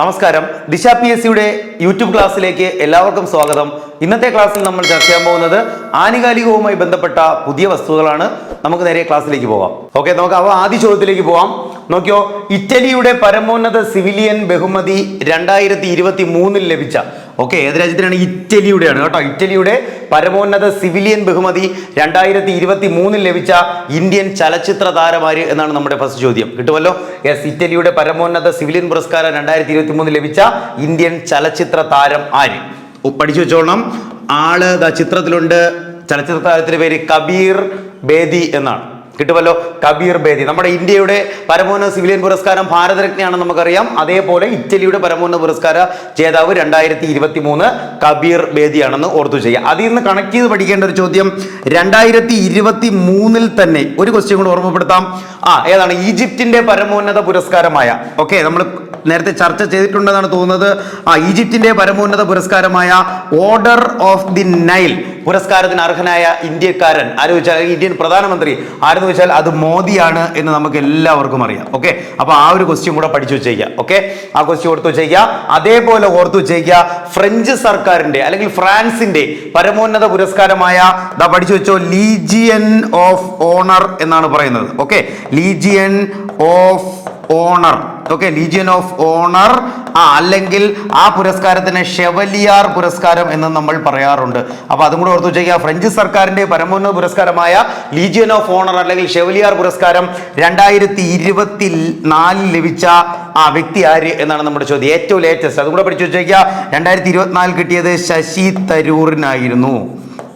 നമസ്കാരം. ദിശ P S സിയുടെ യൂട്യൂബ് ക്ലാസ്സിലേക്ക് എല്ലാവർക്കും സ്വാഗതം. ഇന്നത്തെ ക്ലാസ്സിൽ നമ്മൾ ചർച്ച ചെയ്യാൻ പോകുന്നത് ആനുകാലികവുമായി ബന്ധപ്പെട്ട പുതിയ വസ്തുക്കളാണ് നമുക്ക് നേരെ ക്ലാസ്സിലേക്ക് പോകാം. ഓക്കെ നമുക്ക് അവ ആദ്യ ചോദ്യത്തിലേക്ക് പോകാം. നോക്കിയോ ഇറ്റലിയുടെ പരമോന്നത സിവിലിയൻ ബഹുമതി രണ്ടായിരത്തി ഇരുപത്തി മൂന്നിൽ ലഭിച്ച ഓക്കെ ഏത് രാജ്യത്തിനാണ്? ഇറ്റലിയുടെയാണ് കേട്ടോ. ഇറ്റലിയുടെ പരമോന്നത സിവിലിയൻ ബഹുമതി രണ്ടായിരത്തി ഇരുപത്തി മൂന്നിൽ ലഭിച്ച ഇന്ത്യൻ ചലച്ചിത്ര താരമാര് എന്നാണ് നമ്മുടെ ഫസ്റ്റ് ചോദ്യം. കിട്ടുമല്ലോ? യെസ് ഇറ്റലിയുടെ പരമോന്നത സിവിലിയൻ പുരസ്കാരം രണ്ടായിരത്തി ഇരുപത്തി മൂന്നിൽ ലഭിച്ച ഇന്ത്യൻ ചലച്ചിത്ര താരം ആര്? പഠിച്ചു വെച്ചോളണം. ആൾ ചിത്രത്തിലുണ്ട്. ചലച്ചിത്ര താരത്തിന്റെ പേര് കബീർ ബേദി എന്നാണ്. കിട്ടുമല്ലോ? കബീർ ബേദി. നമ്മുടെ ഇന്ത്യയുടെ പരമോന്നത സിവിലിയൻ പുരസ്കാരം ഭാരതരത്നയാണെന്ന് നമുക്കറിയാം. അതേപോലെ ഇറ്റലിയുടെ പരമോന്നത പുരസ്കാര ജേതാവ് രണ്ടായിരത്തി ഇരുപത്തി മൂന്ന് കബീർ ബേദിയാണെന്ന് ഓർത്തു ചെയ്യുക. അതിൽ നിന്ന് കണക്ട് ചെയ്ത് പഠിക്കേണ്ട ഒരു ചോദ്യം രണ്ടായിരത്തി ഇരുപത്തി മൂന്നിൽ തന്നെ ഒരു ക്വസ്റ്റ്യൻ കൂടെ ഓർമ്മപ്പെടുത്താം. ആ ഏതാണ്? ഈജിപ്തിന്റെ പരമോന്നത പുരസ്കാരമായ. ഓക്കെ നമ്മൾ നേരത്തെ ചർച്ച ചെയ്തിട്ടുണ്ടെന്നാണ് തോന്നുന്നത്. ആ ഈജിപ്തിന്റെ പരമോന്നത പുരസ്കാരമായ ഓർഡർ ഓഫ് ദി നൈൽ. പുരസ്കാരത്തിന് അർഹനായ ഇന്ത്യക്കാരൻ. ആര് ഇന്ത്യൻ പ്രധാനമന്ത്രി ആരെന്ന് വെച്ചാൽ അത് മോദിയാണ് എന്ന് നമുക്ക് എല്ലാവർക്കും അറിയാം ഓക്കെ അപ്പൊ ആ ഒരു ക്വസ്റ്റ്യൻ കൂടെ പഠിച്ചു വെച്ചേക്കുക ഓക്കെ ആ ക്വസ്റ്റ്യൻ ഓർത്തു വെച്ചേക്കുക അതേപോലെ ഓർത്തു വെച്ചേക്കുക ഫ്രഞ്ച് സർക്കാരിന്റെ അല്ലെങ്കിൽ ഫ്രാൻസിന്റെ പരമോന്നത പുരസ്കാരമായ ദാ പഠിച്ചു വെച്ചോ ലീജിയൻ ഓഫ് ഓണർ എന്നാണ് പറയുന്നത് okay legion of honour. Okay legion of honour ആ അല്ലെങ്കിൽ ആ പുരസ്കാരത്തിന് ഷെവലിയാർ പുരസ്കാരം എന്ന് നമ്മൾ പറയാറുണ്ട്. അപ്പൊ അതും കൂടെ ഓർത്തു വെച്ചാൽ ഫ്രഞ്ച് സർക്കാരിന്റെ പരമോന്നത പുരസ്കാരമായ ലീജിയൻ ഓഫ് ഓണർ അല്ലെങ്കിൽ ഷെവലിയാർ പുരസ്കാരം രണ്ടായിരത്തി ഇരുപത്തി നാലിൽ ലഭിച്ച ആ വ്യക്തി ആര് എന്നാണ് നമ്മുടെ ചോദ്യം. ഏറ്റവും ലേറ്റസ്റ്റ് അതും കൂടെ പഠിച്ചു വെച്ചേക്കുക രണ്ടായിരത്തി ഇരുപത്തിനാലിൽ കിട്ടിയത് ശശി തരൂറിനായിരുന്നു.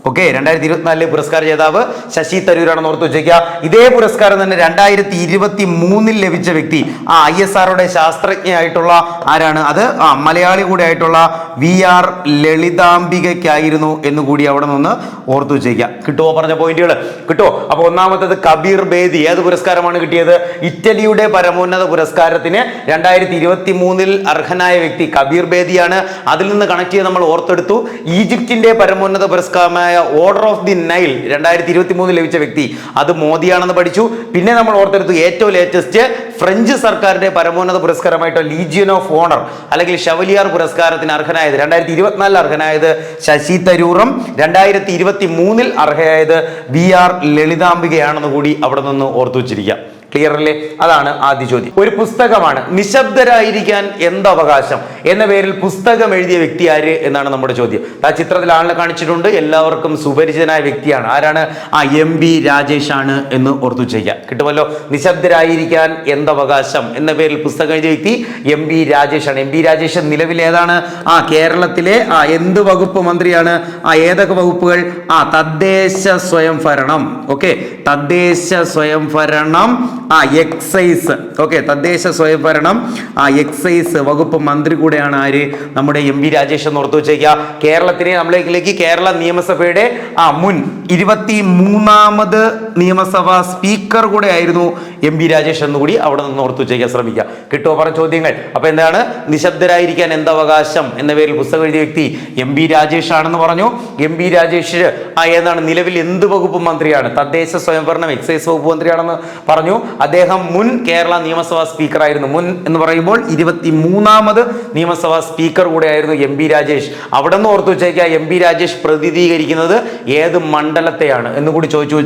ഓക്കെ രണ്ടായിരത്തി ഇരുപത്തിനാലിലെ പുരസ്കാര ജേതാവ് ശശി തരൂരാണെന്ന് ഓർത്ത് വെച്ചേക്കുക. ഇതേ പുരസ്കാരം തന്നെ രണ്ടായിരത്തി ഇരുപത്തി മൂന്നിൽ ലഭിച്ച വ്യക്തി ആ ഐ എസ് ആറുടെ ശാസ്ത്രജ്ഞയായിട്ടുള്ള ആരാണ്? അത് ആ മലയാളി കൂടെ ആയിട്ടുള്ള വി ആർ ലളിതാംബികയ്ക്കായിരുന്നു എന്ന് കൂടി അവിടെ നിന്ന് ഓർത്തു വെച്ചേക്കുക. കിട്ടുമോ പറഞ്ഞ പോയിന്റുകൾ കിട്ടുമോ അപ്പൊ ഒന്നാമത്തത് കബീർ ബേദി ഏത് പുരസ്കാരമാണ് കിട്ടിയത്? ഇറ്റലിയുടെ പരമോന്നത പുരസ്കാരത്തിന് രണ്ടായിരത്തി ഇരുപത്തി മൂന്നിൽ അർഹനായ വ്യക്തി കബീർ ബേദിയാണ്. അതിൽ നിന്ന് കണക്ട് ചെയ്ത് നമ്മൾ ഓർത്തെടുത്തു. ഈജിപ്തിന്റെ പരമോന്നത പുരസ്കാരമായ ഓർഡർ ഓഫ് ദി നൈൽ രണ്ടായിരത്തി ഇരുപത്തി മൂന്നിൽ ലഭിച്ച വ്യക്തി. അത് മോദിയാണെന്ന് പഠിച്ചു. പിന്നെ നമ്മൾ ഓർത്തെടുത്തു ഏറ്റവും ലേറ്റസ്റ്റ് ഫ്രഞ്ച് സർക്കാരിന്റെ പരമോന്നത പുരസ്കാരമായിട്ട് ലീജിയൻ ഓഫ് ഓണർ അല്ലെങ്കിൽ ഷവലിയാർ പുരസ്കാരത്തിന് അർഹനായത്. രണ്ടായിരത്തി ഇരുപത്തിനാലിൽ അർഹനായത് ശശി തരൂറും രണ്ടായിരത്തി ഇരുപത്തി മൂന്നിൽ അർഹയായത് വി ആർ ലളിതാംബികയാണെന്ന് കൂടി അവിടെ നിന്ന് ഓർത്തു വെച്ചിരിക്കുക. ക്ലിയർ അല്ലേ അതാണ് ആദ്യ ചോദ്യം. ഒരു പുസ്തകമാണ്. നിശബ്ദരായിരിക്കാൻ എന്ത് അവകാശം എന്ന പേരിൽ പുസ്തകം എഴുതിയ വ്യക്തി ആര് എന്നാണ് നമ്മുടെ ചോദ്യം. ആ ചിത്രത്തിൽ ആളിനെ കാണിച്ചിട്ടുണ്ട്. എല്ലാവർക്കും സുപരിചിതനായ വ്യക്തിയാണ്. ആരാണ്? ആ എം ബി രാജേഷ് ആണ് എന്ന് ഓർത്തു ചെയ്യാം കിട്ടുമല്ലോ? നിശബ്ദരായിരിക്കാൻ എന്ത് അവകാശം എന്ന പേരിൽ പുസ്തകം എഴുതിയ വ്യക്തി എം ബി രാജേഷ് ആണ് എം ബി രാജേഷ് നിലവിൽ ഏതാണ്? ആ കേരളത്തിലെ ആ എന്ത് വകുപ്പ് മന്ത്രിയാണ്? ആ ഏതൊക്കെ വകുപ്പുകൾ? ആ തദ്ദേശ സ്വയംഭരണം. ഓക്കെ? തദ്ദേശ സ്വയംഭരണം ആ എക്സൈസ് ഓക്കെ തദ്ദേശ സ്വയംഭരണം. ആ എക്സൈസ് വകുപ്പ് മന്ത്രി കൂടെയാണ് ആര്? നമ്മുടെ എം വി രാജേഷ് എന്ന് ഓർത്തു വെച്ചേക്കുക കേരളത്തിനെ നമ്മളിലേക്ക് കേരള നിയമസഭയുടെ ആ മുൻ ഇരുപത്തി മൂന്നാമത് നിയമസഭാ സ്പീക്കർ കൂടെ ആയിരുന്നു എം വി രാജേഷ് എന്ന് കൂടി അവിടെ നിന്ന് ഓർത്തു വെച്ചേക്കാൻ ശ്രമിക്കുക കിട്ടുമോ പറഞ്ഞ ചോദ്യങ്ങൾ? അപ്പൊ എന്താണ്? നിശബ്ദരായിരിക്കാൻ എന്തവകാശം എന്ന പേരിൽ പുസ്തകം എഴുതിയ വ്യക്തി എം ബി രാജേഷ് ആണെന്ന് പറഞ്ഞു. എം ബി രാജേഷ് ആ ഏതാണ്? നിലവിൽ എന്ത് വകുപ്പ് മന്ത്രിയാണ്? തദ്ദേശ സ്വയംഭരണം എക്സൈസ് വകുപ്പ് മന്ത്രിയാണെന്ന് പറഞ്ഞു. അദ്ദേഹം മുൻ കേരള നിയമസഭാ സ്പീക്കറായിരുന്നു. മുൻ എന്ന് പറയുമ്പോൾ ഇരുപത്തി മൂന്നാമത് നിയമസഭാ സ്പീക്കർ കൂടെയായിരുന്നു എം പി രാജേഷ്. അവിടെ നിന്ന് ഓർത്തു വെച്ചേക്കുക എം പി രാജേഷ് പ്രതിനിധീകരിക്കുന്നത് ഏത് മണ്ഡലത്തെയാണ് എന്ന് കൂടി ചോദിച്ചു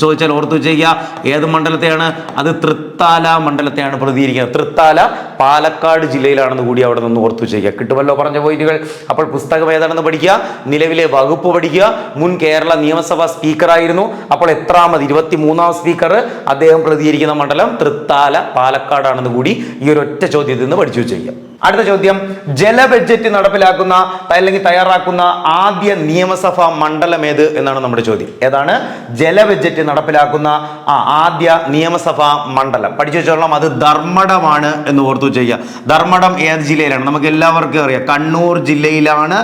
ചോദിച്ചാൽ ഓർത്തു വെച്ചേക്കുക ഏത് മണ്ഡലത്തെയാണ്? അത് തൃത്താല മണ്ഡലത്തെയാണ് പ്രതികരിക്കുന്നത് തൃത്താല പാലക്കാട് ജില്ലയിലാണെന്ന് കൂടി അവിടെ നിന്ന് ഓർത്തു വെച്ചേക്കുക കിട്ടുമല്ലോ പറഞ്ഞ പോയിന്റുകൾ. അപ്പോൾ പുസ്തകം ഏതാണെന്ന് പഠിക്കുക. നിലവിലെ വകുപ്പ് പഠിക്കുക. മുൻ കേരള നിയമസഭാ സ്പീക്കറായിരുന്നു. അപ്പോൾ എത്രാമത്? ഇരുപത്തി മൂന്നാം സ്പീക്കർ അദ്ദേഹം പ്രതികരിക്കുന്ന മണ്ഡലം തൃത്താല പാലക്കാടാണെന്ന് കൂടി ഈ ഒരു ഒറ്റ ചോദ്യത്തിൽ നിന്ന് പഠിച്ചു വെച്ചേക്കാം അടുത്ത ചോദ്യം ജല ബഡ്ജറ്റ് നടപ്പിലാക്കുന്ന അല്ലെങ്കിൽ തയ്യാറാക്കുന്ന ആദ്യ നിയമസഭാ മണ്ഡലം ഏത് എന്നാണ് നമ്മുടെ ചോദ്യം. ഏതാണ്? ജല ബഡ്ജറ്റ് നടപ്പിലാക്കുന്ന ആ ആദ്യ നിയമസഭാ മണ്ഡലം. പഠിച്ചു വെച്ചോളാം അത് ധർമ്മടമാണ് എന്ന് ഓർത്തു ചെയ്യുക. ധർമ്മടം ഏത് ജില്ലയിലാണ്? നമുക്ക് എല്ലാവർക്കും അറിയാം. കണ്ണൂർ ജില്ലയിലാണ്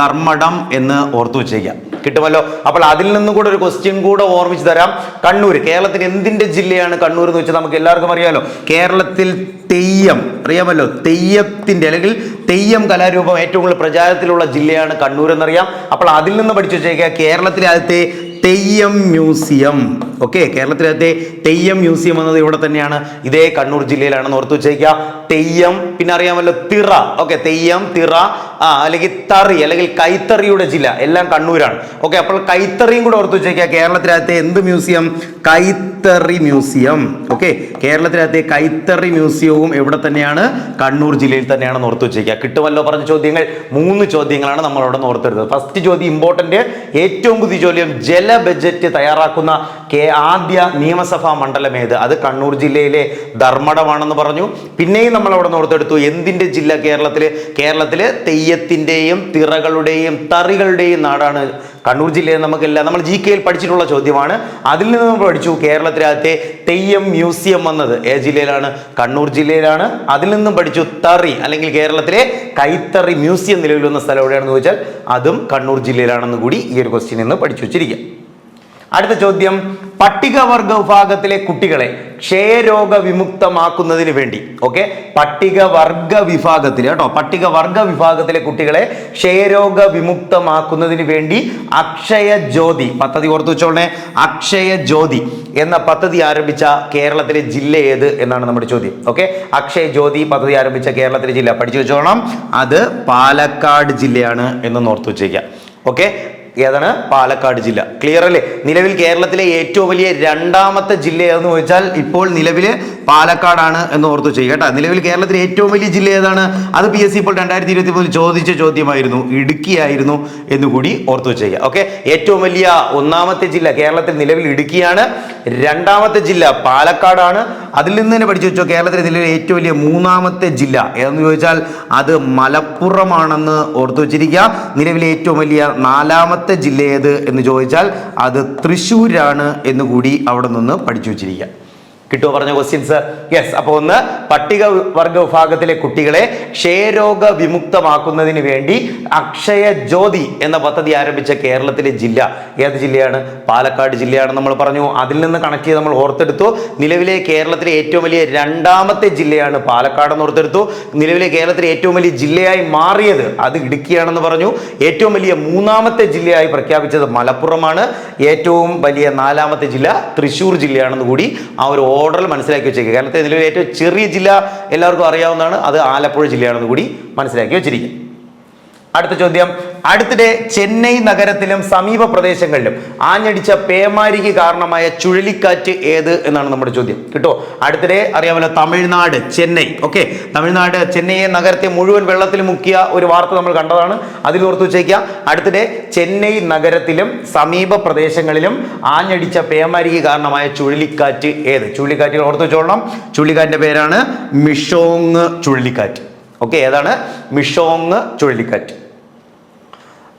ധർമ്മടം എന്ന് ഓർത്തു വെച്ചേക്കുക കിട്ടുമല്ലോ? അപ്പോൾ അതിൽ നിന്നും കൂടെ ഒരു ക്വസ്റ്റ്യൻ കൂടെ ഓർമ്മിച്ച് തരാം. കണ്ണൂർ കേരളത്തിൽ എന്തിന്റെ ജില്ലയാണ് കണ്ണൂർ എന്ന് വെച്ചാൽ നമുക്ക് എല്ലാവർക്കും അറിയാമല്ലോ കേരളത്തിൽ തെയ്യം അറിയാമല്ലോ? തെയ്യത്തിന്റെ അല്ലെങ്കിൽ തെയ്യം കലാരൂപം ഏറ്റവും കൂടുതൽ പ്രചാരത്തിലുള്ള ജില്ലയാണ് കണ്ണൂർ എന്നറിയാം. അപ്പോൾ അതിൽ നിന്ന് പഠിച്ചു വെച്ചേക്കുക കേരളത്തിലെ ആദ്യത്തെ തെയ്യം മ്യൂസിയം. ഓക്കെ കേരളത്തിലത്തെ തെയ്യം മ്യൂസിയം എന്നത് ഇവിടെ തന്നെയാണ്. ഇതേ കണ്ണൂർ ജില്ലയിലാണ് ഓർത്ത് വെച്ചേക്കുക. തെയ്യം പിന്നെ അറിയാമല്ലോ തിറ. ഓക്കെ തെയ്യം തിറ ആ അല്ലെങ്കിൽ തറി അല്ലെങ്കിൽ കൈത്തറിയുടെ ജില്ല. എല്ലാം കണ്ണൂരാണ്. ഓക്കെ അപ്പോൾ കൈത്തറിയും കൂടെ ഓർത്ത് വെച്ചേക്കുക. കേരളത്തിലകത്തെ എന്ത് മ്യൂസിയം? കൈത്തറി മ്യൂസിയം. ഓക്കെ കേരളത്തിലകത്തെ കൈത്തറി മ്യൂസിയവും എവിടെ തന്നെയാണ്? കണ്ണൂർ ജില്ലയിൽ തന്നെയാണ് ഓർത്ത് വെച്ചേക്കുക. കിട്ടുമല്ലോ പറഞ്ഞ ചോദ്യങ്ങൾ. മൂന്ന് ചോദ്യങ്ങളാണ് നമ്മൾ അവിടെ നിന്ന് ഓർത്തെടുത്തത് ഫസ്റ്റ് ചോദ്യം ഇമ്പോർട്ടന്റ് ഏറ്റവും പുതിയ ചോദ്യം ജല ബജറ്റ് തയ്യാറാക്കുന്ന കേ ആദ്യ നിയമസഭാ മണ്ഡലം ഏത്? അത് കണ്ണൂർ ജില്ലയിലെ ധർമ്മടമാണെന്ന് പറഞ്ഞു. പിന്നെയും നമ്മൾ അവിടെ ഓർത്തെടുത്തു എന്തിന്റെ ജില്ല കേരളത്തിൽ കേരളത്തിൽ തെയ്യത്തിന്റെയും തിറകളുടെയും തറികളുടെയും നാടാണ് കണ്ണൂർ ജില്ലയിൽ നമുക്കെല്ലാം. നമ്മൾ ജി കെയിൽ പഠിച്ചിട്ടുള്ള ചോദ്യമാണ്. അതിൽ നിന്ന് നമ്മൾ പഠിച്ചു കേരളത്തിനകത്തെ തെയ്യം മ്യൂസിയം വന്നത് ഏ ജില്ലയിലാണ്? കണ്ണൂർ ജില്ലയിലാണ്. അതിൽ നിന്നും പഠിച്ചു തറി അല്ലെങ്കിൽ കേരളത്തിലെ കൈത്തറി മ്യൂസിയം നിലവിൽ വന്ന സ്ഥലം എവിടെയാണെന്ന് ചോദിച്ചാൽ അതും കണ്ണൂർ ജില്ലയിലാണെന്ന് കൂടി ഈ ഒരു ക്വസ്റ്റ്യൻ നിന്ന് പഠിച്ചു വെച്ചിരിക്കുക. അടുത്ത ചോദ്യം പട്ടികവർഗ വിഭാഗത്തിലെ കുട്ടികളെ ക്ഷയരോഗ വിമുക്തമാക്കുന്നതിന് വേണ്ടി. ഓക്കെ? പട്ടികവർഗ വിഭാഗത്തിൽ കേട്ടോ പട്ടികവർഗ വിഭാഗത്തിലെ കുട്ടികളെ ക്ഷയരോഗ വിമുക്തമാക്കുന്നതിന് വേണ്ടി അക്ഷയ ജ്യോതി പദ്ധതി ഓർത്തു വെച്ചോളെ അക്ഷയ ജ്യോതി എന്ന പദ്ധതി ആരംഭിച്ച കേരളത്തിലെ ജില്ല ഏത് എന്നാണ് നമ്മുടെ ചോദ്യം. ഓക്കെ? അക്ഷയ ജ്യോതി പദ്ധതി ആരംഭിച്ച കേരളത്തിലെ ജില്ല പഠിച്ചു വെച്ചോളാം അത് പാലക്കാട് ജില്ലയാണ് എന്ന് ഓർത്തു വെച്ചേക്കാം. ഓക്കെ? ഏതാണ്? പാലക്കാട് ജില്ല. ക്ലിയർ അല്ലേ? നിലവിൽ കേരളത്തിലെ ഏറ്റവും വലിയ രണ്ടാമത്തെ ജില്ല ഏതെന്ന് ചോദിച്ചാൽ ഇപ്പോൾ നിലവിൽ പാലക്കാടാണ് എന്ന് ഓർത്ത് ചെയ്യുക കേട്ടോ. നിലവിൽ കേരളത്തിലെ ഏറ്റവും വലിയ ജില്ല ഏതാണ്? അത് പി എസ് സി ഇപ്പോൾ രണ്ടായിരത്തി ഇരുപത്തി മൂന്നിൽ ചോദിച്ച ചോദ്യമായിരുന്നു. ഇടുക്കിയായിരുന്നു എന്നുകൂടി ഓർത്തു ചെയ്യുക ഓക്കെ ഏറ്റവും വലിയ ഒന്നാമത്തെ ജില്ല കേരളത്തിൽ നിലവിൽ ഇടുക്കിയാണ്. രണ്ടാമത്തെ ജില്ല പാലക്കാടാണ്. അതിൽ നിന്ന് തന്നെ പഠിച്ചു വെച്ചോ കേരളത്തിലെ നിലവിലെ ഏറ്റവും വലിയ മൂന്നാമത്തെ ജില്ല ഏതെന്ന് ചോദിച്ചാൽ അത് മലപ്പുറമാണെന്ന് ഓർത്തു വെച്ചിരിക്കുക. നിലവിലെ ഏറ്റവും വലിയ നാലാമത്തെ ജില്ല ഏത് എന്ന് ചോദിച്ചാൽ അത് തൃശ്ശൂരാണ് എന്നുകൂടി അവിടെ നിന്ന് പഠിച്ചു വെച്ചിരിക്കുക. കിട്ടുമോ പറഞ്ഞ ക്വസ്റ്റ്യൻസ് യെസ് അപ്പോൾ ഒന്ന് പട്ടിക വർഗ വിഭാഗത്തിലെ കുട്ടികളെ ക്ഷയരോഗ വിമുക്തമാക്കുന്നതിന് വേണ്ടി അക്ഷയ ജ്യോതി എന്ന പദ്ധതി ആരംഭിച്ച കേരളത്തിലെ ജില്ല ഏത് ജില്ലയാണ്? പാലക്കാട് ജില്ലയാണ് നമ്മൾ പറഞ്ഞു. അതിൽ നിന്ന് കണക്ട് ചെയ്ത് നമ്മൾ ഓർത്തെടുത്തു. നിലവിലെ കേരളത്തിലെ ഏറ്റവും വലിയ രണ്ടാമത്തെ ജില്ലയാണ് പാലക്കാട് എന്ന് ഓർത്തെടുത്തു. നിലവിലെ കേരളത്തിലെ ഏറ്റവും വലിയ ജില്ലയായി മാറിയത് അത് ഇടുക്കിയാണെന്ന് പറഞ്ഞു. ഏറ്റവും വലിയ മൂന്നാമത്തെ ജില്ലയായി പ്രഖ്യാപിച്ചത് മലപ്പുറമാണ്. ഏറ്റവും വലിയ നാലാമത്തെ ജില്ല തൃശ്ശൂർ ജില്ലയാണെന്ന് കൂടി ആ ഒരു ഓർഡറിൽ മനസ്സിലാക്കി വെച്ചേക്കുക കേരളത്തിലെ നിലവിലെ ഏറ്റവും ചെറിയ ജില്ല എല്ലാവർക്കും അറിയാവുന്നതാണ്. അത് ആലപ്പുഴ ജില്ലയാണെന്ന് കൂടി മനസ്സിലാക്കി വെച്ചിരിക്കും അടുത്ത ചോദ്യം. അടുത്തിടെ ചെന്നൈ നഗരത്തിലും സമീപ പ്രദേശങ്ങളിലും ആഞ്ഞടിച്ച പേമാരിക്ക് കാരണമായ ചുഴലിക്കാറ്റ് ഏത് എന്നാണ് നമ്മുടെ ചോദ്യം. കിട്ടോ? അടുത്തിടെ അറിയാമല്ലോ തമിഴ്നാട് ചെന്നൈ. ഓക്കെ? തമിഴ്നാട് ചെന്നൈയെ നഗരത്തെ മുഴുവൻ വെള്ളത്തിൽ മുക്കിയ ഒരു വാർത്ത നമ്മൾ കണ്ടതാണ്. അതിൽ ഓർത്ത് വെച്ചേക്കുക. അടുത്തിടെ ചെന്നൈ നഗരത്തിലും സമീപ പ്രദേശങ്ങളിലും ആഞ്ഞടിച്ച പേമാരിക്ക് കാരണമായ ചുഴലിക്കാറ്റ് ഏത്? ചുഴലിക്കാറ്റ് ഓർത്ത് വെച്ചോളണം. ചുഴലിക്കാറ്റിന്റെ പേരാണ് മിഷോങ് ചുഴലിക്കാറ്റ്. ഓക്കെ? ഏതാണ്? മിഷോങ് ചുഴലിക്കാറ്റ്.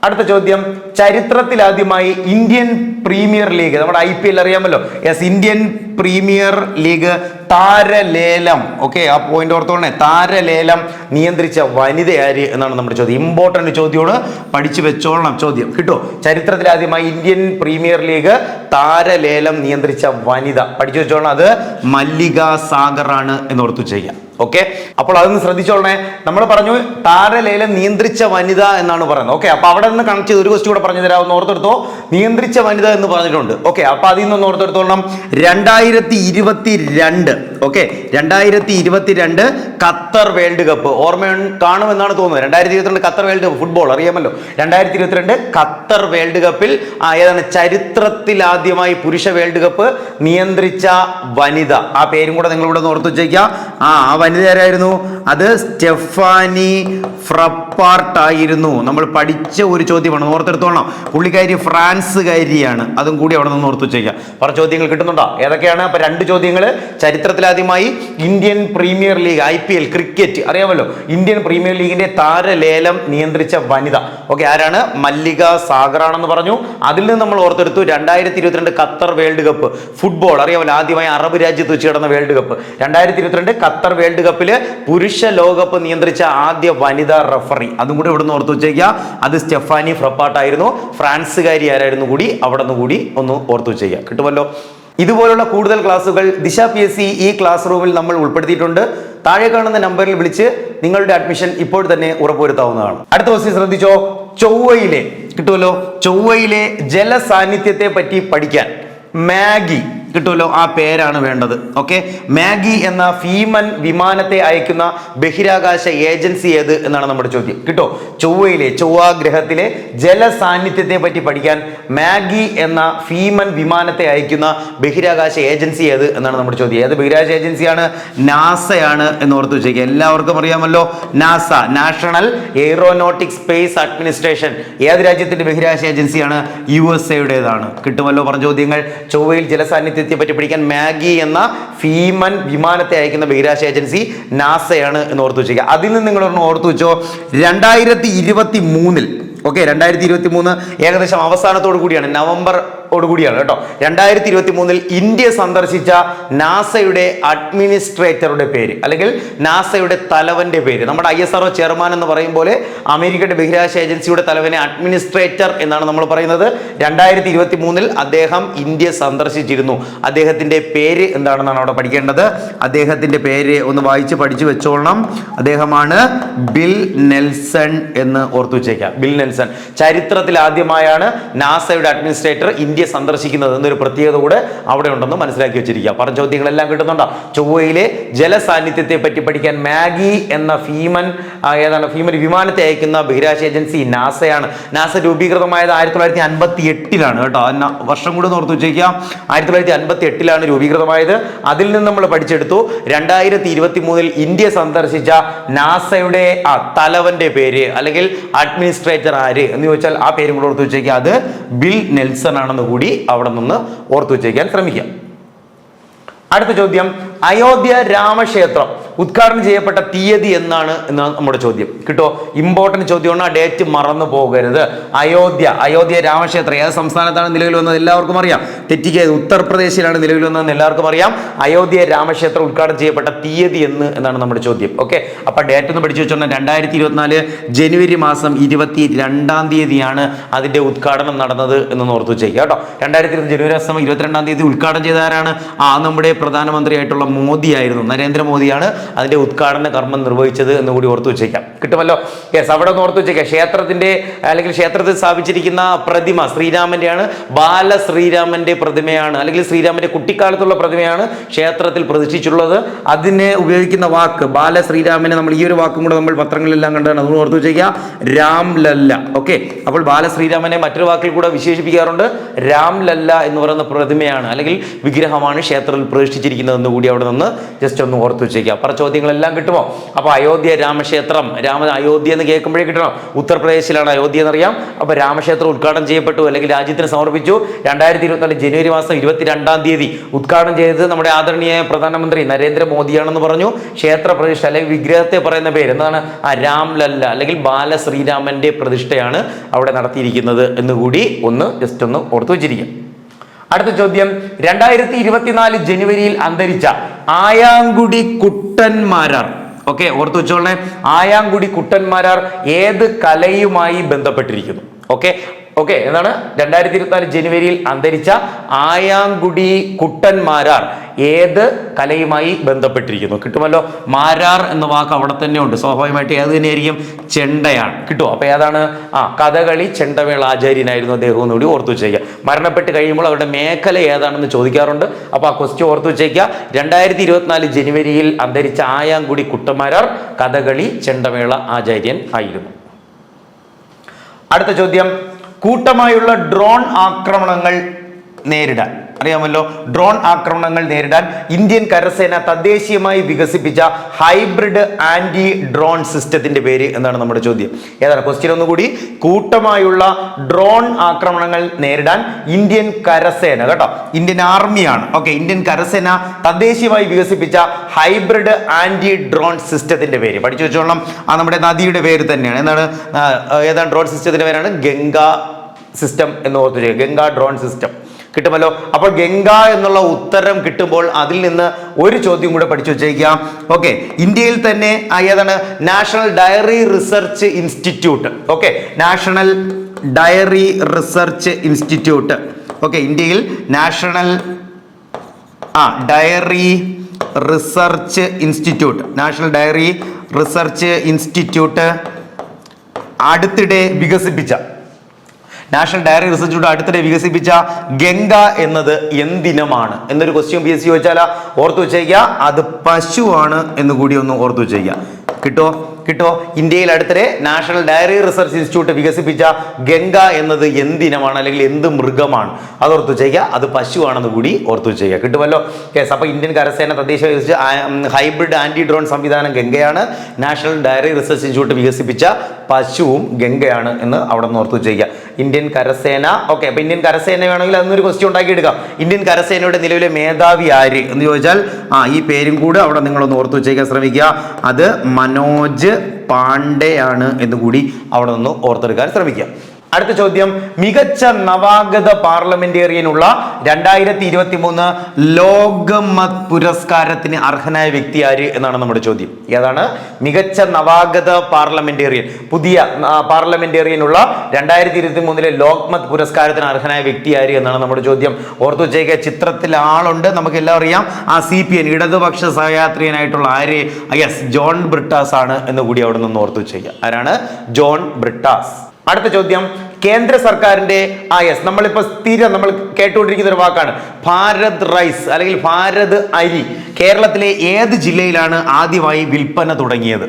അടുത്ത ചോദ്യം. ചരിത്രത്തിലാദ്യമായി ഇന്ത്യൻ പ്രീമിയർ ലീഗ് നമ്മുടെ ഐ പി എൽ അറിയാമല്ലോ. യെസ് ഇന്ത്യൻ പ്രീമിയർ ലീഗ് താരലേലം. ഓക്കെ ആ പോയിന്റ് ഓർത്തോണേ. താരലേലം നിയന്ത്രിച്ച വനിത എന്നാണ് നമ്മുടെ ചോദ്യം. ഇമ്പോർട്ടന്റ് ചോദ്യമാണ് പഠിച്ചു വെച്ചോളണം ചോദ്യം. കിട്ടോ? ചരിത്രത്തിലാദ്യമായി ഇന്ത്യൻ പ്രീമിയർ ലീഗ് താരലേലം നിയന്ത്രിച്ച വനിത. പഠിച്ചു വെച്ചോളണം. അത് മല്ലിക സാഗറാണ് എന്ന് ഓർത്തു ചെയ്യാം. ഓക്കെ അപ്പോൾ അതൊന്ന് ശ്രദ്ധിച്ചോളണേ. നമ്മൾ പറഞ്ഞു താരലേലം നിയന്ത്രിച്ച വനിത എന്നാണ് പറയുന്നത്. ഓക്കെ അപ്പൊ അവിടെ നിന്ന് കണക്ട് ചെയ്ത് ഒരു ക്വസ്റ്റ് കൂടെ പറഞ്ഞു തരാമെന്ന് ഓർത്തെടുത്തോ. നിയന്ത്രിച്ച വനിത എന്ന് പറഞ്ഞിട്ടുണ്ട്. ഓക്കെ അപ്പൊ അതിൽ നിന്ന് ഓർത്തെടുത്തോളണം. രണ്ടായിരത്തി ഇരുപത്തി രണ്ട് ഓക്കെ രണ്ടായിരത്തി ഇരുപത്തി രണ്ട് ഖത്തർ വേൾഡ് കപ്പ് ഓർമ്മ കാണുമെന്നാണ് തോന്നുന്നത്. രണ്ടായിരത്തി ഇരുപത്തിരണ്ട് ഖത്തർ വേൾഡ് കപ്പ് ഫുട്ബോൾ അറിയാമല്ലോ. രണ്ടായിരത്തി ഇരുപത്തിരണ്ട് ഖത്തർ വേൾഡ് കപ്പിൽ ഏതാണ്? ചരിത്രത്തിൽ ആദ്യമായി പുരുഷ വേൾഡ് കപ്പ് നിയന്ത്രിച്ച വനിത. ആ പേരും കൂടെ നിങ്ങളിവിടെ ഓർത്ത് വെച്ചേക്കുക. ആ ആ വനിത ആരായിരുന്നു അത് സ്റ്റെഫാനി ഫ്രപ്പാർട്ട് ആയിരുന്നു നമ്മൾ പഠിച്ച ഒരു ചോദ്യമാണ്. ഓർത്തെടുത്തോളണം. പുള്ളിക്കാരി ഫ്രാൻസുകാരിയാണ്. അതും കൂടി അവിടെ നിന്ന് ഓർത്ത് വെച്ചേക്കാം. പറഞ്ഞ ചോദ്യങ്ങൾ കിട്ടുന്നുണ്ടോ? ഏതൊക്കെയാണ്? അപ്പൊ രണ്ട് ചോദ്യങ്ങൾ. ചരിത്രത്തിലാദ്യമായി Indian premier league I P L cricket. അറിയാമല്ലോ? ഇന്ത്യൻ പ്രീമിയർ ലീഗിന്റെ താരലേലം നിയന്ത്രിച്ച വനിത. ഓക്കെ ആരാണ്? മല്ലിക സാഗറാണെന്ന് പറഞ്ഞു. അതിൽ നിന്ന് നമ്മൾ ഓർത്തെടുത്തു രണ്ടായിരത്തി ഇരുപത്തിരണ്ട് ഖത്തർ വേൾഡ് കപ്പ്. ഫുട്ബോൾ. അറിയാമല്ലോ? ആദ്യമായി അറബ് രാജ്യത്ത് വെച്ച് നടന്ന വേൾഡ് കപ്പ്. രണ്ടായിരത്തി ഇരുപത്തിരണ്ട് ഖത്തർ വേൾഡ് കപ്പിൽ പുരുഷ ലോകകപ്പ് നിയന്ത്രിച്ച ആദ്യ വനിതാ റഫറി അതും കൂടി ഇവിടുന്ന് ഓർത്ത് വെച്ചേക്കുക അത് സ്റ്റെഫാനി ഫ്രപ്പാട്ടായിരുന്നു. ഫ്രാൻസുകാരി ആരായിരുന്നു കൂടി? അവിടെ നിന്ന് കൂടി ഒന്ന് ഓർത്ത് വെച്ചേക്കുക കിട്ടുമല്ലോ? ഇതുപോലുള്ള കൂടുതൽ ക്ലാസ്സുകൾ ദിശ പി എസ് സി ഈ ക്ലാസ് റൂമിൽ നമ്മൾ ഉൾപ്പെടുത്തിയിട്ടുണ്ട്. താഴെ കാണുന്ന നമ്പറിൽ വിളിച്ച് നിങ്ങളുടെ അഡ്മിഷൻ ഇപ്പോൾ തന്നെ ഉറപ്പുവരുത്താവുന്നതാണ്. അടുത്ത ദിവസം ശ്രദ്ധിച്ചോ? ചൊവ്വയിലെ കിട്ടുമല്ലോ? ചൊവ്വയിലെ ജലസാന്നിധ്യത്തെ പറ്റി പഠിക്കാൻ മാഗി കിട്ടുമല്ലോ ആ പേരാണ് വേണ്ടത്. ഓക്കെ മാഗി എന്ന ഫീമൻ വിമാനത്തെ അയക്കുന്ന ബഹിരാകാശ ഏജൻസി ഏത് എന്നാണ് നമ്മുടെ ചോദ്യം. കിട്ടോ? ചൊവ്വയിലെ ചൊവ്വ ഗ്രഹത്തിലെ ജലസാന്നിധ്യത്തെ പറ്റി പഠിക്കാൻ മാഗി എന്ന ഫീമൻ വിമാനത്തെ അയക്കുന്ന ബഹിരാകാശ ഏജൻസി ഏത് എന്നാണ് നമ്മുടെ ചോദ്യം. ഏത് ബഹിരാകാശ ഏജൻസിയാണ്? നാസയാണ് എന്ന് ഓർത്ത് വെച്ചേക്കുക. എല്ലാവർക്കും അറിയാമല്ലോ NASA national aeronautic space administration. ഏത് രാജ്യത്തിന്റെ ബഹിരാകാശ ഏജൻസിയാണ്? യു എസ് എയുടേതാണ്. കിട്ടുമല്ലോ പറഞ്ഞ ചോദ്യങ്ങൾ. ചൊവ്വയിൽ ജലസാന്നിധ്യത്തെ പറ്റി പിടിക്കാൻ മാഗി എന്ന ഫീമൻ വിമാനത്തെ അയക്കുന്ന ബഹിരാശ ഏജൻസി നാസയാണ് എന്ന് ഓർത്തു വെച്ചേക്കുക. അതിൽ നിന്ന് നിങ്ങൾ ഒന്ന് ഓർത്തു വെച്ചോ. രണ്ടായിരത്തി ഇരുപത്തി മൂന്നിൽ ഓക്കെ രണ്ടായിരത്തി ഇരുപത്തി മൂന്ന് ഏകദേശം അവസാനത്തോടു കൂടിയാണ് നവംബർ കൂടിയാണ് കേട്ടോ. രണ്ടായിരത്തി ഇരുപത്തി മൂന്നിൽ ഇന്ത്യ സന്ദർശിച്ച നാസയുടെ അഡ്മിനിസ്ട്രേറ്ററുടെ പേര് അല്ലെങ്കിൽ നാസയുടെ തലവന്റെ പേര്. നമ്മുടെ ഐ എസ് ആർഒ ചെയർമാൻ എന്ന് പറയും പോലെ അമേരിക്കയുടെ ബഹിരാകാശ ഏജൻസിയുടെ തലവനെ അഡ്മിനിസ്ട്രേറ്റർ എന്നാണ് നമ്മൾ പറയുന്നത്. രണ്ടായിരത്തി ഇരുപത്തി മൂന്നിൽ അദ്ദേഹം ഇന്ത്യ സന്ദർശിച്ചിരുന്നു. അദ്ദേഹത്തിന്റെ പേര് എന്താണെന്നാണ് അവിടെ പഠിക്കേണ്ടത്? അദ്ദേഹത്തിന്റെ പേര് ഒന്ന് വായിച്ച് പഠിച്ചു വെച്ചോളണം. അദ്ദേഹമാണ് ബിൽ നെൽസൺ എന്ന് ഓർത്തു വെച്ചേക്കാം ബിൽ നെൽസൺ. ചരിത്രത്തിൽ ആദ്യമായാണ് നാസയുടെ അഡ്മിനിസ്ട്രേറ്റർ ഇന്ത്യ സന്ദർശിക്കുന്നത് എന്നൊരു പ്രത്യേകത കൂടെ അവിടെ ഉണ്ടെന്ന് മനസ്സിലാക്കി വെച്ചിരിക്കുക. പറഞ്ഞ ചോദ്യങ്ങളെല്ലാം കിട്ടുന്നുണ്ടോ? ചൊവ്വയിലെ ജലസാന്നിധ്യത്തെ പറ്റി പഠിക്കാൻ മാഗി എന്ന ഫീമൻ ഏതാണ് ഫീമൻ വിമാനത്തെ അയക്കുന്ന ബഹിരാശ ഏജൻസി നാസയാണ്. നാസ രൂപീകൃതമായത് ആയിരത്തി തൊള്ളായിരത്തി അൻപത്തി എട്ടിലാണ് കേട്ടോ വർഷം കൂടെ ഓർത്ത് വെച്ചേക്കുക ആയിരത്തി തൊള്ളായിരത്തി അൻപത്തി എട്ടിലാണ് രൂപീകൃതമായത്. അതിൽ നിന്ന് നമ്മൾ പഠിച്ചെടുത്തു. രണ്ടായിരത്തി ഇരുപത്തി മൂന്നിൽ ഇന്ത്യ സന്ദർശിച്ച നാസയുടെ ആ തലവന്റെ പേര് അല്ലെങ്കിൽ അഡ്മിനിസ്ട്രേറ്റർ ആര് എന്ന് ചോദിച്ചാൽ ആ പേരും കൂടെ ഓർത്ത് വെച്ചേക്കുക അത് ബിൽ നെൽസൺ ആണെന്ന് കൂടി അവിടെ നിന്ന് ഓർത്തു വെച്ചേക്കാൻ ശ്രമിക്കാം. അടുത്ത ചോദ്യം അയോധ്യ രാമക്ഷേത്രം ഉദ്ഘാടനം ചെയ്യപ്പെട്ട തീയതി എന്നാണ് എന്നാണ് നമ്മുടെ ചോദ്യം. കിട്ടോ? ഇമ്പോർട്ടന്റ് ചോദ്യമാണ്. ആ ഡേറ്റ് മറന്നു പോകരുത്. അയോധ്യ അയോധ്യ രാമക്ഷേത്രം ഏത് സംസ്ഥാനത്താണ് നിലവിൽ വന്നത് എല്ലാവർക്കും അറിയാം. തെറ്റിക്കത് ഉത്തർപ്രദേശിലാണ് നിലവിൽ വന്നതെന്ന് എല്ലാവർക്കും അറിയാം. അയോധ്യ രാമക്ഷേത്രം ഉദ്ഘാടനം ചെയ്യപ്പെട്ട തീയതി എന്ന് എന്നാണ് നമ്മുടെ ചോദ്യം. ഓക്കെ അപ്പം ഡേറ്റ് ഒന്ന് പഠിച്ചു വെച്ചോണ്ട് രണ്ടായിരത്തി ഇരുപത്തിനാല് ജനുവരി മാസം ഇരുപത്തി രണ്ടാം തീയതിയാണ് അതിന്റെ ഉദ്ഘാടനം നടന്നത് എന്ന് ഓർത്തു വെച്ചേക്കുക കേട്ടോ? രണ്ടായിരത്തി ഇരുപത് ജനുവരി മാസം ഇരുപത്തിരണ്ടാം തീയതി ഉദ്ഘാടനം ചെയ്ത ആരാണ്? ആ നമ്മുടെ പ്രധാനമന്ത്രിയായിട്ടുള്ള മോദി ആയിരുന്നു നരേന്ദ്രമോദിയാണ് അതിന്റെ ഉദ്ഘാടന കർമ്മം നിർവഹിച്ചത് എന്ന് കൂടി ഓർത്തു വെച്ചേക്കാം. കിട്ടുമല്ലോ? യെസ് അവിടെ ഒന്ന് ഓർത്തു വെച്ചേക്കാം. ക്ഷേത്രത്തിന്റെ അല്ലെങ്കിൽ ക്ഷേത്രത്തിൽ സ്ഥാപിച്ചിരിക്കുന്ന പ്രതിമ ശ്രീരാമന്റെയാണ് ബാല ശ്രീരാമന്റെ പ്രതിമയാണ് അല്ലെങ്കിൽ ശ്രീരാമന്റെ കുട്ടിക്കാലത്തുള്ള പ്രതിമയാണ് ക്ഷേത്രത്തിൽ പ്രതിഷ്ഠിച്ചിട്ടുള്ളത്. അതിനെ ഉപയോഗിക്കുന്ന വാക്ക് ബാല ശ്രീരാമനെ നമ്മൾ ഈ ഒരു വാക്കും കൂടെ നമ്മൾ പത്രങ്ങളിലെല്ലാം കണ്ടാണ്. അതുകൊണ്ട് ഓർത്തു വെച്ചേക്കാം രാം ലല്ല. ഓക്കെ അപ്പോൾ ബാല ശ്രീരാമനെ മറ്റൊരു വാക്കിൽ കൂടെ വിശേഷിപ്പിക്കാറുണ്ട് രാം ലല്ല എന്ന് പറയുന്ന പ്രതിമയാണ് അല്ലെങ്കിൽ വിഗ്രഹമാണ് ക്ഷേത്രത്തിൽ പ്രതിഷ്ഠിച്ചിരിക്കുന്നത് എന്ന് കൂടി നിന്ന് ജസ്റ്റ് ഒന്ന് ഓർത്ത് വെച്ചേക്കുക അപ്പുറ ചോദ്യങ്ങളെല്ലാം കിട്ടുമോ? അപ്പോൾ അയോധ്യ രാമക്ഷേത്രം രാമ അയോധ്യ എന്ന് കേൾക്കുമ്പോഴേ കിട്ടണം. ഉത്തർപ്രദേശിലാണ് അയോധ്യ എന്നറിയാം. അപ്പോൾ രാമക്ഷേത്രം ഉദ്ഘാടനം ചെയ്യപ്പെട്ടു അല്ലെങ്കിൽ രാജ്യത്തിന് സമർപ്പിച്ചു. രണ്ടായിരത്തി ഇരുപത്തിനാല് ജനുവരി മാസം ഇരുപത്തിരണ്ടാം തീയതി ഉദ്ഘാടനം ചെയ്തത് നമ്മുടെ ആദരണീയ പ്രധാനമന്ത്രി നരേന്ദ്രമോദിയാണെന്ന് പറഞ്ഞു. ക്ഷേത്ര പ്രതിഷ്ഠ അല്ലെങ്കിൽ വിഗ്രഹത്തെ പറയുന്ന പേര് എന്താണ്? ആ രാംലല്ല അല്ലെങ്കിൽ ബാല ശ്രീരാമന്റെ പ്രതിഷ്ഠയാണ് അവിടെ നടത്തിയിരിക്കുന്നത് എന്നുകൂടി ഒന്ന് ജസ്റ്റ് ഒന്ന് ഓർത്തു വെച്ചിരിക്കും. അടുത്ത ചോദ്യം. രണ്ടായിരത്തി ഇരുപത്തിനാല് ജനുവരിയിൽ അന്തരിച്ച ആയാങ്കുടി കുട്ടന്മാരാർ. ഓക്കെ ഓർത്തു വെച്ചോളെ ആയാങ്കുടി കുട്ടന്മാരാർ ഏത് കലയുമായി ബന്ധപ്പെട്ടിരിക്കുന്നു? ഓക്കെ ഓക്കെ എന്താണ്? രണ്ടായിരത്തി ഇരുപത്തിനാല് ജനുവരിയിൽ അന്തരിച്ച ആയാങ്കുടി കുട്ടന്മാരാർ ഏത് കലയുമായി ബന്ധപ്പെട്ടിരിക്കുന്നു? കിട്ടുമല്ലോ? മാരാർ എന്ന വാക്ക് അവിടെ തന്നെ ഉണ്ട്. സ്വാഭാവികമായിട്ട് ഏത് തന്നെയായിരിക്കും? ചെണ്ടയാണ്. കിട്ടുമോ അപ്പൊ ഏതാണ്? ആ കഥകളി ചെണ്ടമേള ആചാര്യനായിരുന്നു അദ്ദേഹം എന്നുകൂടി ഓർത്തു വെച്ചേക്കുക. മരണപ്പെട്ട് കഴിയുമ്പോൾ അവരുടെ മേഖല ഏതാണെന്ന് ചോദിക്കാറുണ്ട്. അപ്പൊ ആ ക്വസ്റ്റ്യൻ ഓർത്തു വെച്ചേക്കുക. രണ്ടായിരത്തി ഇരുപത്തിനാല് ജനുവരിയിൽ അന്തരിച്ച ആയാങ്കുടി കുട്ടന്മാരാർ കഥകളി ചെണ്ടമേള ആചാര്യൻ ആയിരുന്നു. അടുത്ത ചോദ്യം കൂട്ടമായുള്ള ഡ്രോൺ ആക്രമണങ്ങൾ നേരിടാൻ. അറിയാമല്ലോ? ഡ്രോൺ ആക്രമണങ്ങൾ നേരിടാൻ ഇന്ത്യൻ കരസേന തദ്ദേശീയമായി വികസിപ്പിച്ച ഹൈബ്രിഡ് ആന്റി ഡ്രോൺ സിസ്റ്റത്തിന്റെ പേര് എന്നാണ് നമ്മുടെ ചോദ്യം. ഏതാണ്? ക്വസ്റ്റ്യൻ ഒന്നുകൂടി. കൂട്ടമായുള്ള ഡ്രോൺ ആക്രമണങ്ങൾ നേരിടാൻ ഇന്ത്യൻ കരസേന കേട്ടോ? ഇന്ത്യൻ ആർമിയാണ്. ഓക്കെ ഇന്ത്യൻ കരസേന തദ്ദേശീയമായി വികസിപ്പിച്ച ഹൈബ്രിഡ് ആന്റി ഡ്രോൺ സിസ്റ്റത്തിന്റെ പേര്. പഠിച്ചു വെച്ചോളണം. ആ നമ്മുടെ നദിയുടെ പേര് തന്നെയാണ്. എന്താണ്? ഏതാണ്? ഡ്രോൺ സിസ്റ്റത്തിന്റെ പേരാണ് ഗംഗ സിസ്റ്റം എന്ന് ഓർത്തു ഗംഗ ഡ്രോൺ സിസ്റ്റം. കിട്ടുമല്ലോ? അപ്പോൾ ഗംഗ എന്നുള്ള ഉത്തരം കിട്ടുമ്പോൾ അതിൽ നിന്ന് ഒരു ചോദ്യം കൂടെ പഠിച്ചു വെച്ചേക്കാം. ഓക്കെ. ഇന്ത്യയിൽ തന്നെ ഏതാണ്? National dairy research institute. Okay. National dairy research institute. Okay. ഇന്ത്യയിൽ നാഷണൽ ആ dairy research institute. National dairy research institute അടുത്തിടെ വികസിപ്പിച്ച നാഷണൽ ഡയറി ഇൻസ്റ്റിറ്റ്യൂട്ട് അടുത്തിടെ വികസിപ്പിച്ച ഗംഗ എന്നത് എന്തിനമാണ്? എന്നൊരു ക്വസ്റ്റ്യൻ പി എസ് സി ചോദിച്ചാൽ ഓർത്തു വെച്ചേക്കുക അത് പശുവാണ് എന്ന് കൂടി ഒന്ന് ഓർത്തു വെച്ചേക്കുക കിട്ടോ? കിട്ടോ? ഇന്ത്യയിൽ അടുത്തിടെ നാഷണൽ ഡയറി റിസർച്ച് ഇൻസ്റ്റിറ്റ്യൂട്ട് വികസിപ്പിച്ച ഗംഗ എന്നത് എന്തിനമാണ്? അല്ലെങ്കിൽ എന്ത് മൃഗമാണ്? അത് ഓർത്തു ചെയ്യുക അത് പശുവാണെന്ന് കൂടി ഓർത്തു വെച്ചേക്കുക കിട്ടുമല്ലോ? കേസ് അപ്പോൾ ഇന്ത്യൻ കരസേന തദ്ദേശ ഹൈബ്രിഡ് ആന്റി ഡ്രോൺ സംവിധാനം ഗംഗയാണ്. നാഷണൽ ഡയറി റിസർച്ച് ഇൻസ്റ്റിറ്റ്യൂട്ട് വികസിപ്പിച്ച പശുവും ഗംഗയാണ് എന്ന് അവിടെ നിന്ന് ഓർത്തു ചെയ്യുക ഇന്ത്യൻ കരസേന ഓക്കെ അപ്പോൾ ഇന്ത്യൻ കരസേന വേണമെങ്കിൽ അതൊന്നൊരു ക്വസ്റ്റ്യൻ ഉണ്ടാക്കി എടുക്കാം ഇന്ത്യൻ കരസേനയുടെ നിലവിലെ മേധാവി ആര് എന്ന് ചോദിച്ചാൽ ആ ഈ പേരും കൂടെ അവിടെ നിങ്ങളൊന്ന് ഓർത്തു വെച്ചേക്കാൻ ശ്രമിക്കുക. അത് മനോജ് പാണ്ഡെ ആണ് എന്ന് കൂടി അവിടെ നിന്ന് ഓർത്തെടുക്കാൻ ശ്രമിക്കുക. അടുത്ത ചോദ്യം. മികച്ച നവാഗത പാർലമെന്റേറിയനുള്ള രണ്ടായിരത്തി ഇരുപത്തി മൂന്ന് ലോകമത് പുരസ്കാരത്തിന് അർഹനായ വ്യക്തി ആര് എന്നാണ് നമ്മുടെ ചോദ്യം. ഏതാണ്? മികച്ച നവാഗത പാർലമെന്റേറിയൻ. പുതിയ പാർലമെന്റേറിയനുള്ള രണ്ടായിരത്തി ഇരുപത്തി മൂന്നിലെ ലോക്മത് പുരസ്കാരത്തിന് അർഹനായ വ്യക്തി ആര് എന്നാണ് നമ്മുടെ ചോദ്യം. ഓർത്തു വെച്ചേക്ക ചിത്രത്തിൽ ആളുണ്ട്. നമുക്ക് എല്ലാം അറിയാം. ആ സി പി എൻ ഇടതുപക്ഷ സഹയാത്രികനായിട്ടുള്ള ആര്? യെസ് ജോൺ ബ്രിട്ടാസ് ആണ് എന്ന് കൂടി അവിടെ നിന്ന് ഓർത്തു വെച്ചേക്കുക ആരാണ്? ജോൺ ബ്രിട്ടാസ്. അടുത്ത ചോദ്യം. കേന്ദ്ര സർക്കാരിന്റെ ആ യെസ് നമ്മളിപ്പോ സ്ഥിരം നമ്മൾ കേട്ടുകൊണ്ടിരിക്കുന്ന ഒരു വാക്കാണ്. ഭാരത് റൈസ് അല്ലെങ്കിൽ ഭാരത് അരി. കേരളത്തിലെ ഏത് ജില്ലയിലാണ് ആദ്യമായി വിൽപ്പന തുടങ്ങിയത്?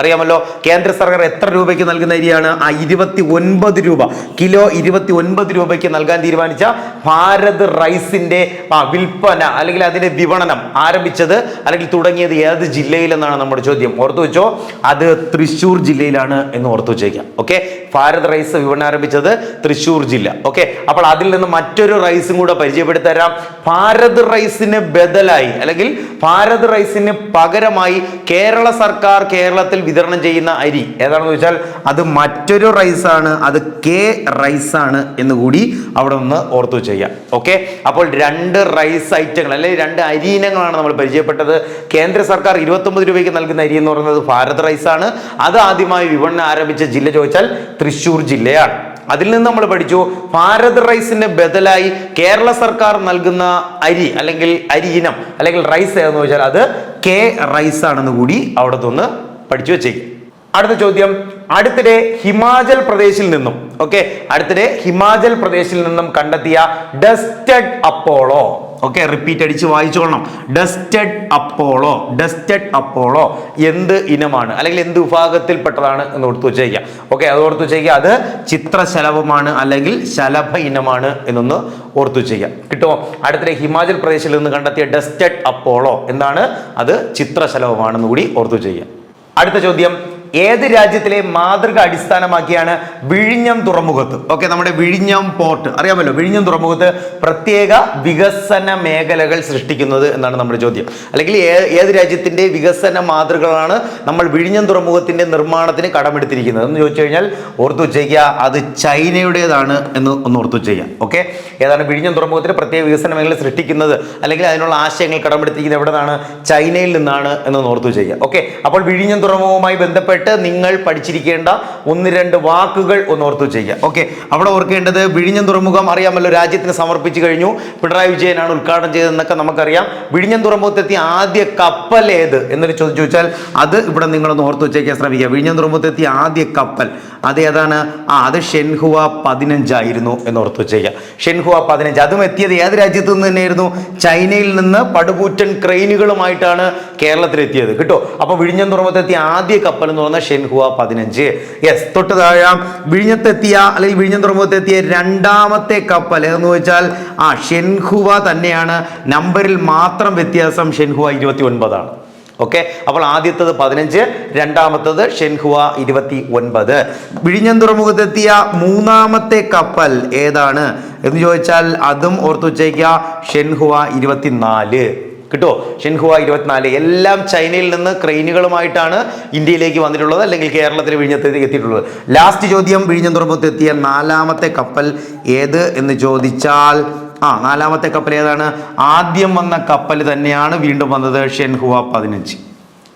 അറിയാമല്ലോ കേന്ദ്ര സർക്കാർ എത്ര രൂപയ്ക്ക് നൽകുന്ന അരിയാണ്? ആ ഇരുപത്തി ഒൻപത് രൂപ. കിലോ ഇരുപത്തി ഒൻപത് രൂപയ്ക്ക് നൽകാൻ തീരുമാനിച്ച ഭാരത് റൈസിന്റെ ആ വിൽപ്പന അല്ലെങ്കിൽ അതിന്റെ വിപണനം ആരംഭിച്ചത് അല്ലെങ്കിൽ തുടങ്ങിയത് ഏത് ജില്ലയിലെന്നാണ് നമ്മുടെ ചോദ്യം. ഓർത്തു വെച്ചോ അത് തൃശ്ശൂർ ജില്ലയിലാണ് എന്ന് ഓർത്തു വെച്ചേക്കാം. ഓക്കെ ഭാരത് റൈസ് വിപണി ആരംഭിച്ചത് തൃശ്ശൂർ ജില്ല. ഓക്കെ അപ്പോൾ അതിൽ നിന്ന് മറ്റൊരു റൈസും കൂടെ പരിചയപ്പെടുത്തി തരാം ഭാരത് റൈസിന് ബദലായി അല്ലെങ്കിൽ ഭാരത് റൈസിന് പകരമായി കേരള സർക്കാർ കേരളത്തിൽ വിതരണം ചെയ്യുന്ന അരി ഏതാണെന്ന് വെച്ചാൽ അത് മറ്റൊരു റൈസാണ് അത് കെ റൈസാണ് എന്ന് കൂടി അവിടെ നിന്ന് ഓർത്തു ചെയ്യാം. ഓക്കെ അപ്പോൾ രണ്ട് റൈസ് ഐറ്റങ്ങൾ അല്ലെങ്കിൽ രണ്ട് അരി ഇനങ്ങളാണ് നമ്മൾ പരിചയപ്പെട്ടത്. കേന്ദ്ര സർക്കാർ ഇരുപത്തൊമ്പത് രൂപയ്ക്ക് നൽകുന്ന അരി എന്ന് പറയുന്നത് ഭാരത് റൈസാണ്. അത് ആദ്യമായി വിപണനം ആരംഭിച്ച ജില്ല ചോദിച്ചാൽ തൃശ്ശൂർ ജില്ലയാണ്. അതിൽ നിന്ന് നമ്മൾ പഠിച്ചു. ഭാരത് റൈസിന് ബദലായി കേരള സർക്കാർ നൽകുന്ന അരി അല്ലെങ്കിൽ അരി ഇനം അല്ലെങ്കിൽ റൈസ് ഏതെന്ന് വെച്ചാൽ അത് കെ റൈസ് ആണെന്ന് കൂടി അവിടെ നിന്ന് പഠിച്ചു വെച്ചേക്കും. അടുത്ത ചോദ്യം. അടുത്തിടെ ഹിമാചൽ പ്രദേശിൽ നിന്നും ഓക്കെ അടുത്തിടെ ഹിമാചൽ പ്രദേശിൽ നിന്നും കണ്ടെത്തിയ ഡസ്റ്റഡ് അപ്പോളോ. ഓക്കെ റിപ്പീറ്റ് അടിച്ച് വായിച്ചോളണം ഡസ്റ്റഡ് അപ്പോളോ ഡസ്റ്റഡ് അപ്പോളോ എന്ത് ഇനമാണ്? അല്ലെങ്കിൽ എന്ത് വിഭാഗത്തിൽപ്പെട്ടതാണ് എന്ന് ഓർത്തു വെച്ചേക്കുക. ഓക്കെ അത് ഓർത്തു വെച്ചേക്കുക അത് ചിത്രശലഭമാണ് അല്ലെങ്കിൽ ശലഭ ഇനമാണ് എന്നൊന്ന് ഓർത്തു ചെയ്യുക കിട്ടുമോ? അടുത്തിടെ ഹിമാചൽ പ്രദേശിൽ നിന്ന് കണ്ടെത്തിയ ഡസ്റ്റഡ് അപ്പോളോ എന്താണ്? അത് ചിത്രശലഭമാണെന്ന് കൂടി ഓർത്തു ചെയ്യുക അടുത്ത ചോദ്യം. ഏത് രാജ്യത്തിലെ മാതൃക അടിസ്ഥാനമാക്കിയാണ് വിഴിഞ്ഞം തുറമുഖത്ത്? ഓക്കെ നമ്മുടെ വിഴിഞ്ഞം പോർട്ട്. അറിയാമല്ലോ വിഴിഞ്ഞം തുറമുഖത്ത് പ്രത്യേക വികസന മേഖലകൾ സൃഷ്ടിക്കുന്നത് എന്നാണ് നമ്മുടെ ചോദ്യം. അല്ലെങ്കിൽ ഏത് രാജ്യത്തിന്റെ വികസന മാതൃകകളാണ് നമ്മൾ വിഴിഞ്ഞം തുറമുഖത്തിന്റെ നിർമ്മാണത്തിന് കടമെടുത്തിരിക്കുന്നത്? എന്ന് ചോദിച്ചു കഴിഞ്ഞാൽ ഓർത്തു വെച്ചേക്കുക അത് ചൈനയുടേതാണ് എന്ന് ഒന്ന് ഓർത്തു ചെയ്യാം ഓക്കെ ഏതാണ് വിഴിഞ്ഞം തുറമുഖത്തിന് പ്രത്യേക വികസന മേഖല സൃഷ്ടിക്കുന്നത്? അല്ലെങ്കിൽ അതിനുള്ള ആശയങ്ങൾ കടമെടുത്തിരിക്കുന്നത് എവിടെയാണ് ചൈനയിൽ നിന്നാണ് എന്ന് ഓർത്തു ചെയ്യുക ഓക്കെ അപ്പോൾ വിഴിഞ്ഞം തുറമുഖവുമായി ബന്ധപ്പെട്ട് നിങ്ങൾ പഠിച്ചിരിക്കേണ്ട ഒന്ന് രണ്ട് വാക്കുകൾ ഒന്ന് ഓർത്തു വെച്ചേക്കുക ഓക്കെ അവിടെ ഓർക്കേണ്ടത് വിഴിഞ്ഞം തുറമുഖം അറിയാമല്ലോ രാജ്യത്തിന് സമർപ്പിച്ചു കഴിഞ്ഞു. പിണറായി വിജയനാണ് ഉദ്ഘാടനം ചെയ്തതെന്നൊക്കെ നമുക്കറിയാം. വിഴിഞ്ഞം തുറമുഖത്തെത്തി ആദ്യ കപ്പൽ ഏത്? എന്നൊരു ചോദിച്ചു ചോദിച്ചാൽ അത് ഇവിടെ നിങ്ങളൊന്ന് ഓർത്തു വെച്ചേക്കാൻ ശ്രമിക്കുക. വിഴിഞ്ഞം തുറമുഖത്തെത്തി ആദ്യ കപ്പൽ അത് ഏതാണ്? ആ അത് ഷെൻഹുവ പതിനഞ്ചായിരുന്നു എന്ന് ഓർത്തു വെച്ചേക്കുക. ഷെൻഹുവ പതിനഞ്ച്. അതും എത്തിയത് ഏത് രാജ്യത്തു നിന്ന് തന്നെയായിരുന്നു? ചൈനയിൽ നിന്ന് പടുകൂറ്റൻ ക്രെയിനുകളുമായിട്ടാണ് കേരളത്തിലെത്തിയത്. കേട്ടോ? അപ്പോൾ വിഴിഞ്ഞം തുറമുഖത്തെത്തിയ ആദ്യ കപ്പൽ എന്ന് പറഞ്ഞാൽ ഷെൻഹുവ പതിനഞ്ച്. യെസ് തൊട്ട് താഴെ വിഴിഞ്ഞത്തെത്തിയ അല്ലെങ്കിൽ വിഴിഞ്ഞം തുറമുഖത്തെത്തിയ രണ്ടാമത്തെ കപ്പൽ എന്ന് വെച്ചാൽ ആ ഷെൻഹുവ തന്നെയാണ്. നമ്പറിൽ മാത്രം വ്യത്യാസം ഷെൻഹുവ ഇരുപത്തി ഒൻപതാണ് ഓക്കെ അപ്പോൾ ആദ്യത്തത് പതിനഞ്ച് രണ്ടാമത്തത് ഷെൻഹുവ ഇരുപത്തി ഒൻപത് വിഴിഞ്ഞം തുറമുഖത്തെത്തിയ മൂന്നാമത്തെ കപ്പൽ ഏതാണ്? എന്ന് ചോദിച്ചാൽ അതും ഓർത്തു വെച്ചേക്കുക ഷെൻഹുവ ഇരുപത്തിനാല്. കിട്ടോ? ഷെൻഹുവ ഇരുപത്തിനാല്. എല്ലാം ചൈനയിൽ നിന്ന് ക്രെയിനുകളുമായിട്ടാണ് ഇന്ത്യയിലേക്ക് വന്നിട്ടുള്ളത് അല്ലെങ്കിൽ കേരളത്തിൽ വിഴിഞ്ഞത്തേക്ക് എത്തിയിട്ടുള്ളത്. ലാസ്റ്റ് ചോദ്യം വിഴിഞ്ഞം തുറമുഖത്തെത്തിയ നാലാമത്തെ കപ്പൽ ഏത് എന്ന് ചോദിച്ചാൽ ആ നാലാമത്തെ കപ്പൽ ഏതാണ്? ആദ്യം വന്ന കപ്പൽ തന്നെയാണ് വീണ്ടും വന്നത് ഷെൻഹുവ പതിനഞ്ച്.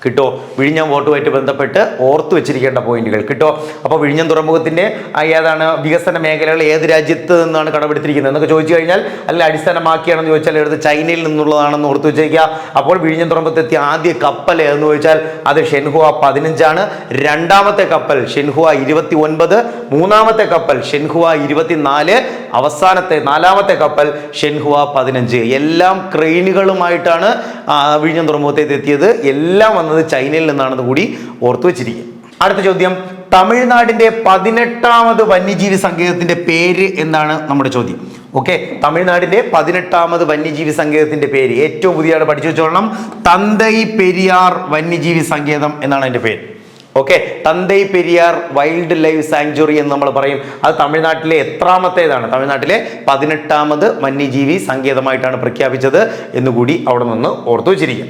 കിട്ടോ? വിഴിഞ്ഞം വോട്ടുമായിട്ട് ബന്ധപ്പെട്ട് ഓർത്തു വെച്ചിരിക്കേണ്ട പോയിന്റുകൾ കിട്ടോ? അപ്പോൾ വിഴിഞ്ഞം തുറമുഖത്തിന്റെ ഏതാണ് വികസന മേഖലകൾ ഏത് രാജ്യത്ത് നിന്നാണ് കടമെടുത്തിരിക്കുന്നത് എന്നൊക്കെ ചോദിച്ചു കഴിഞ്ഞാൽ അല്ല അടിസ്ഥാനമാക്കിയാണെന്ന് ചോദിച്ചാൽ എടുത്ത് ചൈനയിൽ നിന്നുള്ളതാണെന്ന് ഓർത്തു വെച്ചേക്കുക. അപ്പോൾ വിഴിഞ്ഞം തുറമുഖത്തെത്തിയ ആദ്യ കപ്പൽ എന്ന് ചോദിച്ചാൽ അത് ഷെൻഹുവ പതിനഞ്ചാണ്. രണ്ടാമത്തെ കപ്പൽ ഷെൻഹുവ ഇരുപത്തി ഒൻപത് മൂന്നാമത്തെ കപ്പൽ ഷെൻഹുവ ഇരുപത്തിനാല്. അവസാനത്തെ നാലാമത്തെ കപ്പൽ ഷെൻഹുവ പതിനഞ്ച്. എല്ലാം ക്രെയിനുകളുമായിട്ടാണ് വിഴിഞ്ഞം തുറമുഖത്തേക്ക് എത്തിയത്. എല്ലാം വന്നത് ചൈനയിൽ നിന്നാണെന്ന് കൂടി ഓർത്തു വെച്ചിരിക്കുക അടുത്ത ചോദ്യം തമിഴ്നാടിന്റെ പതിനെട്ടാമത് വന്യജീവി സങ്കേതത്തിന്റെ പേര് എന്താണ് നമ്മുടെ ചോദ്യം. ഓക്കെ തമിഴ്നാടിന്റെ പതിനെട്ടാമത് വന്യജീവി സങ്കേതത്തിന്റെ പേര്. ഏറ്റവും പുതിയതാണ് പഠിച്ചു വെച്ചോളണം. തന്തൈ പെരിയാർ വന്യജീവി സങ്കേതം എന്നാണ് അതിന്റെ പേര്. Okay Thanthai Periyar wildlife sanctuary എന്ന് നമ്മൾ പറയും. അത് തമിഴ്നാട്ടിലെ എത്രാമത്തേതാണ്? തമിഴ്നാട്ടിലെ പതിനെട്ടാമത് വന്യജീവി സങ്കേതമായിട്ടാണ് പ്രഖ്യാപിച്ചത് എന്നുകൂടി അവിടെ നിന്ന് ഓർത്തു വെച്ചിരിക്കുക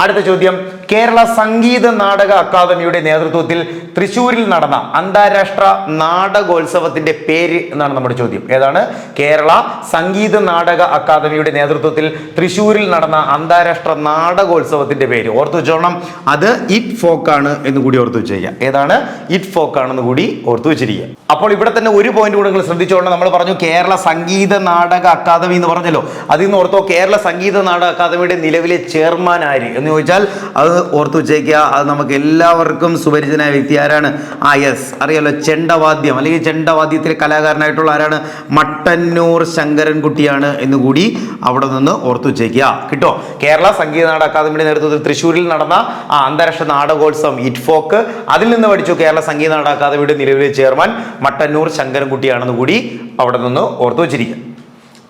അടുത്ത ചോദ്യം. കേരള സംഗീത നാടക അക്കാദമിയുടെ നേതൃത്വത്തിൽ തൃശൂരിൽ നടന്ന അന്താരാഷ്ട്ര നാടകോത്സവത്തിന്റെ പേര് എന്നാണ് നമ്മുടെ ചോദ്യം. ഏതാണ്? കേരള സംഗീത നാടക അക്കാദമിയുടെ നേതൃത്വത്തിൽ തൃശൂരിൽ നടന്ന അന്താരാഷ്ട്ര നാടകോത്സവത്തിന്റെ പേര്. ഓർത്തു വെച്ചോണം. അത് ഇറ്റ് ഫോക്ക് ആണ് എന്ന് കൂടി ഓർത്തു വെച്ചിരിക്കുക ഏതാണ്? ഇറ്റ് ഫോക്ക് ആണെന്ന് കൂടി ഓർത്തു വെച്ചിരിക്കുക അപ്പോൾ ഇവിടെ തന്നെ ഒരു പോയിന്റ് കൂടെ നിങ്ങൾ ശ്രദ്ധിച്ചോണം. നമ്മൾ പറഞ്ഞു കേരള സംഗീത നാടക അക്കാദമി എന്ന് പറഞ്ഞല്ലോ. അതിൽ നിന്ന് ഓർത്തോ കേരള സംഗീത നാടക അക്കാദമിയുടെ നിലവിലെ ചെയർമാൻ ആര് എന്ന് ചോദിച്ചാൽ അത് ഓർത്തു വെച്ചേക്കുക. അത് നമുക്ക് എല്ലാവർക്കും സുപരിചിതനായ വ്യക്തി ആരാണ്? ആ യെസ് അറിയാലോ ചെണ്ടവാദ്യം. അല്ലെങ്കിൽ ചെണ്ടവാദ്യത്തിലെ കലാകാരനായിട്ടുള്ള ആരാണ്? മട്ടന്നൂർ ശങ്കരൻകുട്ടിയാണ് എന്ന് കൂടി അവിടെ നിന്ന് ഓർത്തു വെച്ചേക്കുക. കിട്ടോ? കേരള സംഗീത നാടക അക്കാദമിയുടെ നേതൃത്വത്തിൽ തൃശ്ശൂരിൽ നടന്ന ആ അന്താരാഷ്ട്ര നാടകോത്സവം ഇറ്റ്ഫോക്ക് അതിൽ നിന്ന് പഠിച്ചു കേരള സംഗീത നാടക അക്കാദമിയുടെ നിലവിലെ ചെയർമാൻ മട്ടന്നൂർ ശങ്കരൻകുട്ടിയാണെന്ന് കൂടി അവിടെ നിന്ന് ഓർത്തു വെച്ചിരിക്കുക.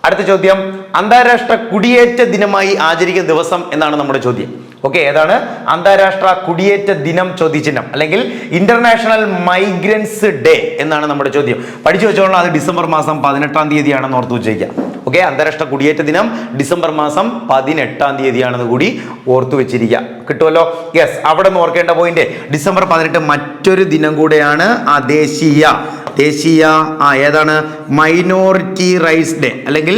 അടുത്ത ചോദ്യം അന്താരാഷ്ട്ര കുടിയേറ്റ ദിനമായി ആചരിക്കുന്ന ദിവസം എന്നാണ് നമ്മുടെ ചോദ്യം. ഓക്കെ ഏതാണ്? അന്താരാഷ്ട്ര കുടിയേറ്റ ദിനം ചോദ്യചിഹ്നം അല്ലെങ്കിൽ ഇന്റർനാഷണൽ മൈഗ്രൻസ് ഡേ എന്നാണ് നമ്മുടെ ചോദ്യം. പഠിച്ചു വെച്ചോളാം അത് ഡിസംബർ മാസം പതിനെട്ടാം തീയതിയാണെന്ന് ഓർത്ത് വെച്ചേക്കാം ഓക്കെ? അന്താരാഷ്ട്ര കുടിയേറ്റ ദിനം ഡിസംബർ മാസം പതിനെട്ടാം തീയതിയാണെന്ന് കൂടി ഓർത്തു വെച്ചിരിക്കുക കിട്ടുമല്ലോ യെസ് അവിടെ നിന്ന് ഓർക്കേണ്ട പോയിന്റ് ഡിസംബർ പതിനെട്ട് മറ്റൊരു ദിനം കൂടെയാണ് ആ ദേശീയ. ദേശീയ ആ ഏതാണ്? മൈനോറിറ്റി റൈറ്റ്സ് ഡേ അല്ലെങ്കിൽ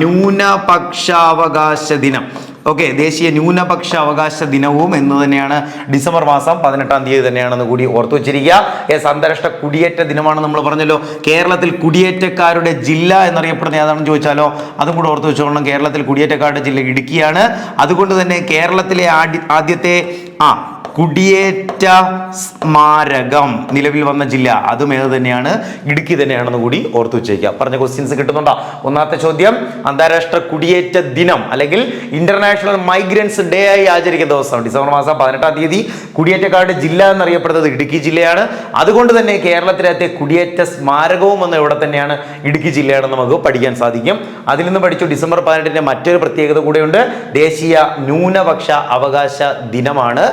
ന്യൂനപക്ഷാവകാശ ദിനം. ഓക്കെ ദേശീയ ന്യൂനപക്ഷ അവകാശ ദിനവും എന്ന് തന്നെയാണ് ഡിസംബർ മാസം പതിനെട്ടാം തീയതി തന്നെയാണെന്ന് കൂടി ഓർത്തു വെച്ചിരിക്കുക. എസ് അന്താരാഷ്ട്ര കുടിയേറ്റ ദിനമാണ് നമ്മൾ പറഞ്ഞല്ലോ. കേരളത്തിൽ കുടിയേറ്റക്കാരുടെ ജില്ല എന്നറിയപ്പെടുന്ന ഏതാണെന്ന് ചോദിച്ചാലോ അതും കൂടെ ഓർത്തു വെച്ചോളണം. കേരളത്തിൽ കുടിയേറ്റക്കാരുടെ ജില്ല ഇടുക്കിയാണ്. അതുകൊണ്ട് തന്നെ കേരളത്തിലെ ആദ്യ- ആദ്യത്തെ ആ കുടിയേറ്റ സ്മാരകം നിലവിൽ വന്ന ജില്ല. അതും ഏത് തന്നെയാണ്? ഇടുക്കി തന്നെയാണെന്ന് കൂടി ഓർത്തു വെച്ചേക്കുക. പറഞ്ഞ ക്വസ്റ്റ്യൻസ് കിട്ടുന്നുണ്ടോ? ഒന്നാമത്തെ ചോദ്യം അന്താരാഷ്ട്ര കുടിയേറ്റ ദിനം അല്ലെങ്കിൽ ഇന്റർനാഷണൽ മൈഗ്രൻസ് ഡേ ആയി ആചരിക്കുന്ന ദിവസം. ഡിസംബർ മാസം പതിനെട്ടാം തീയതി കുടിയേറ്റക്കാരുടെ ജില്ല എന്നറിയപ്പെടുന്നത് ഇടുക്കി ജില്ലയാണ്. അതുകൊണ്ട് തന്നെ കേരളത്തിലത്തെ കുടിയേറ്റ സ്മാരകവും എന്ന ഇവിടെ തന്നെയാണ് ഇടുക്കി ജില്ലയാണെന്ന് നമുക്ക് പഠിക്കാൻ സാധിക്കും. അതിൽ നിന്ന് പഠിച്ചു ഡിസംബർ പതിനെട്ടിന്റെ മറ്റൊരു പ്രത്യേകത കൂടെയുണ്ട്. ദേശീയ ന്യൂനപക്ഷ അവകാശ ദിനമാണ്.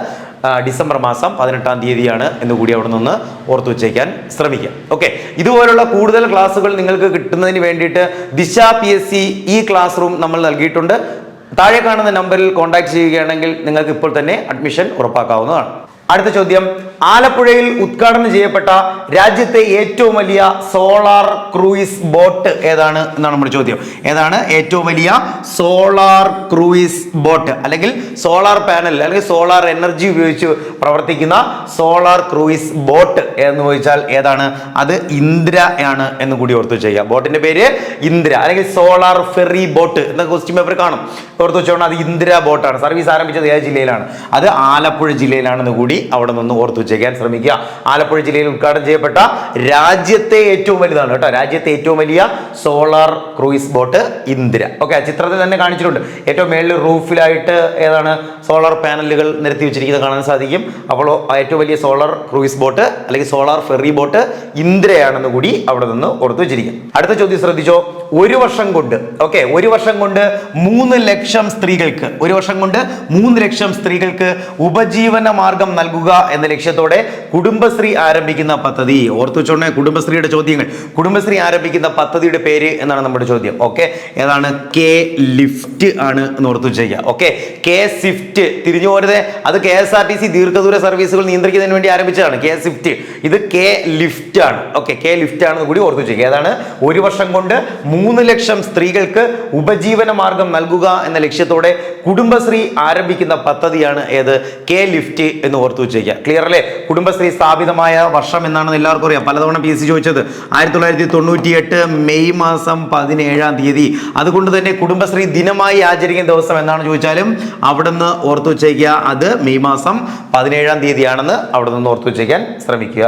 ഡിസംബർ മാസം പതിനെട്ടാം തീയതിയാണ് എന്ന് കൂടി അവിടെ നിന്ന് ഓർത്തു വച്ചേക്കാൻ ശ്രമിക്കാം. ഓക്കെ ഇതുപോലുള്ള കൂടുതൽ ക്ലാസ്സുകൾ നിങ്ങൾക്ക് കിട്ടുന്നതിന് വേണ്ടിയിട്ട് ദിശ പി എസ് സി ഈ ക്ലാസ് റൂം നമ്മൾ നൽകിയിട്ടുണ്ട്. താഴെ കാണുന്ന നമ്പറിൽ കോൺടാക്ട് ചെയ്യുകയാണെങ്കിൽ നിങ്ങൾക്ക് ഇപ്പോൾ തന്നെ അഡ്മിഷൻ ഉറപ്പാക്കാവുന്നതാണ്. അടുത്ത ചോദ്യം. ആലപ്പുഴയിൽ ഉദ്ഘാടനം ചെയ്യപ്പെട്ട രാജ്യത്തെ ഏറ്റവും വലിയ സോളാർ ക്രൂയിസ് ബോട്ട് ഏതാണ് എന്നാണ് നമ്മുടെ ചോദ്യം. ഏതാണ് ഏറ്റവും വലിയ സോളാർ ക്രൂയിസ് ബോട്ട്? അല്ലെങ്കിൽ സോളാർ പാനൽ അല്ലെങ്കിൽ സോളാർ എനർജി ഉപയോഗിച്ച് പ്രവർത്തിക്കുന്ന സോളാർ ക്രൂയിസ് ബോട്ട് എന്ന് ചോദിച്ചാൽ ഏതാണ്? അത് ഇന്ദ്ര ആണ് എന്ന് കൂടി ഓർത്തു ചെയ്യുക ബോട്ടിന്റെ പേര് ഇന്ദ്ര അല്ലെങ്കിൽ സോളാർ ഫെറി ബോട്ട് എന്ന ക്വസ്റ്റ്യൻ പേപ്പർ കാണും. ഓർത്ത് വെച്ചോണം അത് ഇന്ദ്ര ബോട്ടാണ്. സർവീസ് ആരംഭിച്ചത് ഏത് ജില്ലയിലാണ്? അത് ആലപ്പുഴ ജില്ലയിലാണെന്ന് കൂടി അവിടെ നിന്ന് ഓർത്ത് വെച്ചേക്കാൻ ശ്രമിക്കുക. ആലപ്പുഴ ജില്ലയിൽ ഉദ്ഘാടനം ചെയ്യപ്പെട്ട രാജ്യത്തെ ഏറ്റവും വലുതാണ് കേട്ടോ. രാജ്യത്തെ ഏറ്റവും വലിയ solar cruise boat Indira. Okay ചിത്രത്തിൽ തന്നെ കാണിച്ചിട്ടുണ്ട്. ഏറ്റവും മേളിൽ റൂഫിലായിട്ട് ഏതാണ് സോളാർ പാനലുകൾ നിരത്തി വെച്ചിരിക്കുന്നത് കാണാൻ സാധിക്കും. അപ്പോൾ ഏറ്റവും വലിയ സോളാർ ക്രൂയിസ് ബോട്ട് അല്ലെങ്കിൽ സോളാർ ഫെറി ബോട്ട് ഇന്ദിരയാണെന്ന് കൂടി അവിടെ നിന്ന് ഓർത്ത് വെച്ചിരിക്കും. അടുത്ത ചോദ്യം ശ്രദ്ധിച്ചോ? ഒരു വർഷം കൊണ്ട് ഓക്കെ ഒരു വർഷം കൊണ്ട് മൂന്ന് ലക്ഷം സ്ത്രീകൾക്ക് ഒരു വർഷം കൊണ്ട് മൂന്ന് ലക്ഷം സ്ത്രീകൾക്ക് ഉപജീവന മാർഗം നൽകുക എന്ന ലക്ഷ്യത്തോടെ കുടുംബശ്രീ ആരംഭിക്കുന്ന പദ്ധതി. ഓർത്തു കുടുംബശ്രീയുടെ ചോദ്യങ്ങൾ. കുടുംബശ്രീ ആരംഭിക്കുന്ന പദ്ധതിയുടെ പേര് എന്നാണ് നമ്മുടെ ചോദ്യം. ഓക്കെ? ഏതാണ്? കെ ലിഫ്റ്റ് ആണ് എന്ന് ഓർത്തു വെച്ചേക്കുക ഓക്കെ? K Swift. തിരിഞ്ഞു പോരുത്. അത് K S R T C ദീർഘദൂര സർവീസുകൾ നിയന്ത്രിക്കുന്നതിന് വേണ്ടി ആരംഭിച്ചതാണ്. K swift. ഇത് കെ ലിഫ്റ്റ് ആണ്. ഓക്കെ? കെ ലിഫ്റ്റ് ആണെന്ന് കൂടി ഓർത്തു വെച്ചേക്കുക ഏതാണ്? ഒരു വർഷം കൊണ്ട് മൂന്ന് ലക്ഷം സ്ത്രീകൾക്ക് ഉപജീവന മാർഗം നൽകുക എന്ന ലക്ഷ്യത്തോടെ കുടുംബശ്രീ ആരംഭിക്കുന്ന പദ്ധതിയാണ് ഏത്? കെ ലിഫ്റ്റ് എന്ന് ഓർത്തു വെച്ചേക്കുക ക്ലിയർ അല്ലേ? കുടുംബശ്രീ സ്ഥാപിതമായ വർഷം എന്നാണ് എല്ലാവർക്കും അറിയാം. പലതവണ പി എസ് സി ചോദിച്ചത് ആയിരത്തി തൊള്ളായിരത്തി തൊണ്ണൂറ്റി എട്ട് മെയ് മാസം പതിനേഴാം തീയതി. അതുകൊണ്ട് തന്നെ കുടുംബശ്രീ ദിനമായി ആചരിക്കുന്ന ദിവസം എന്നാണ് ചോദിച്ചാലും അവിടെ നിന്ന് ഓർത്തു വെച്ചേക്കുക അത് മെയ് മാസം പതിനേഴാം തീയതിയാണെന്ന് അവിടെ നിന്ന് ഓർത്തു വെച്ചേക്കാൻ ശ്രമിക്കുക.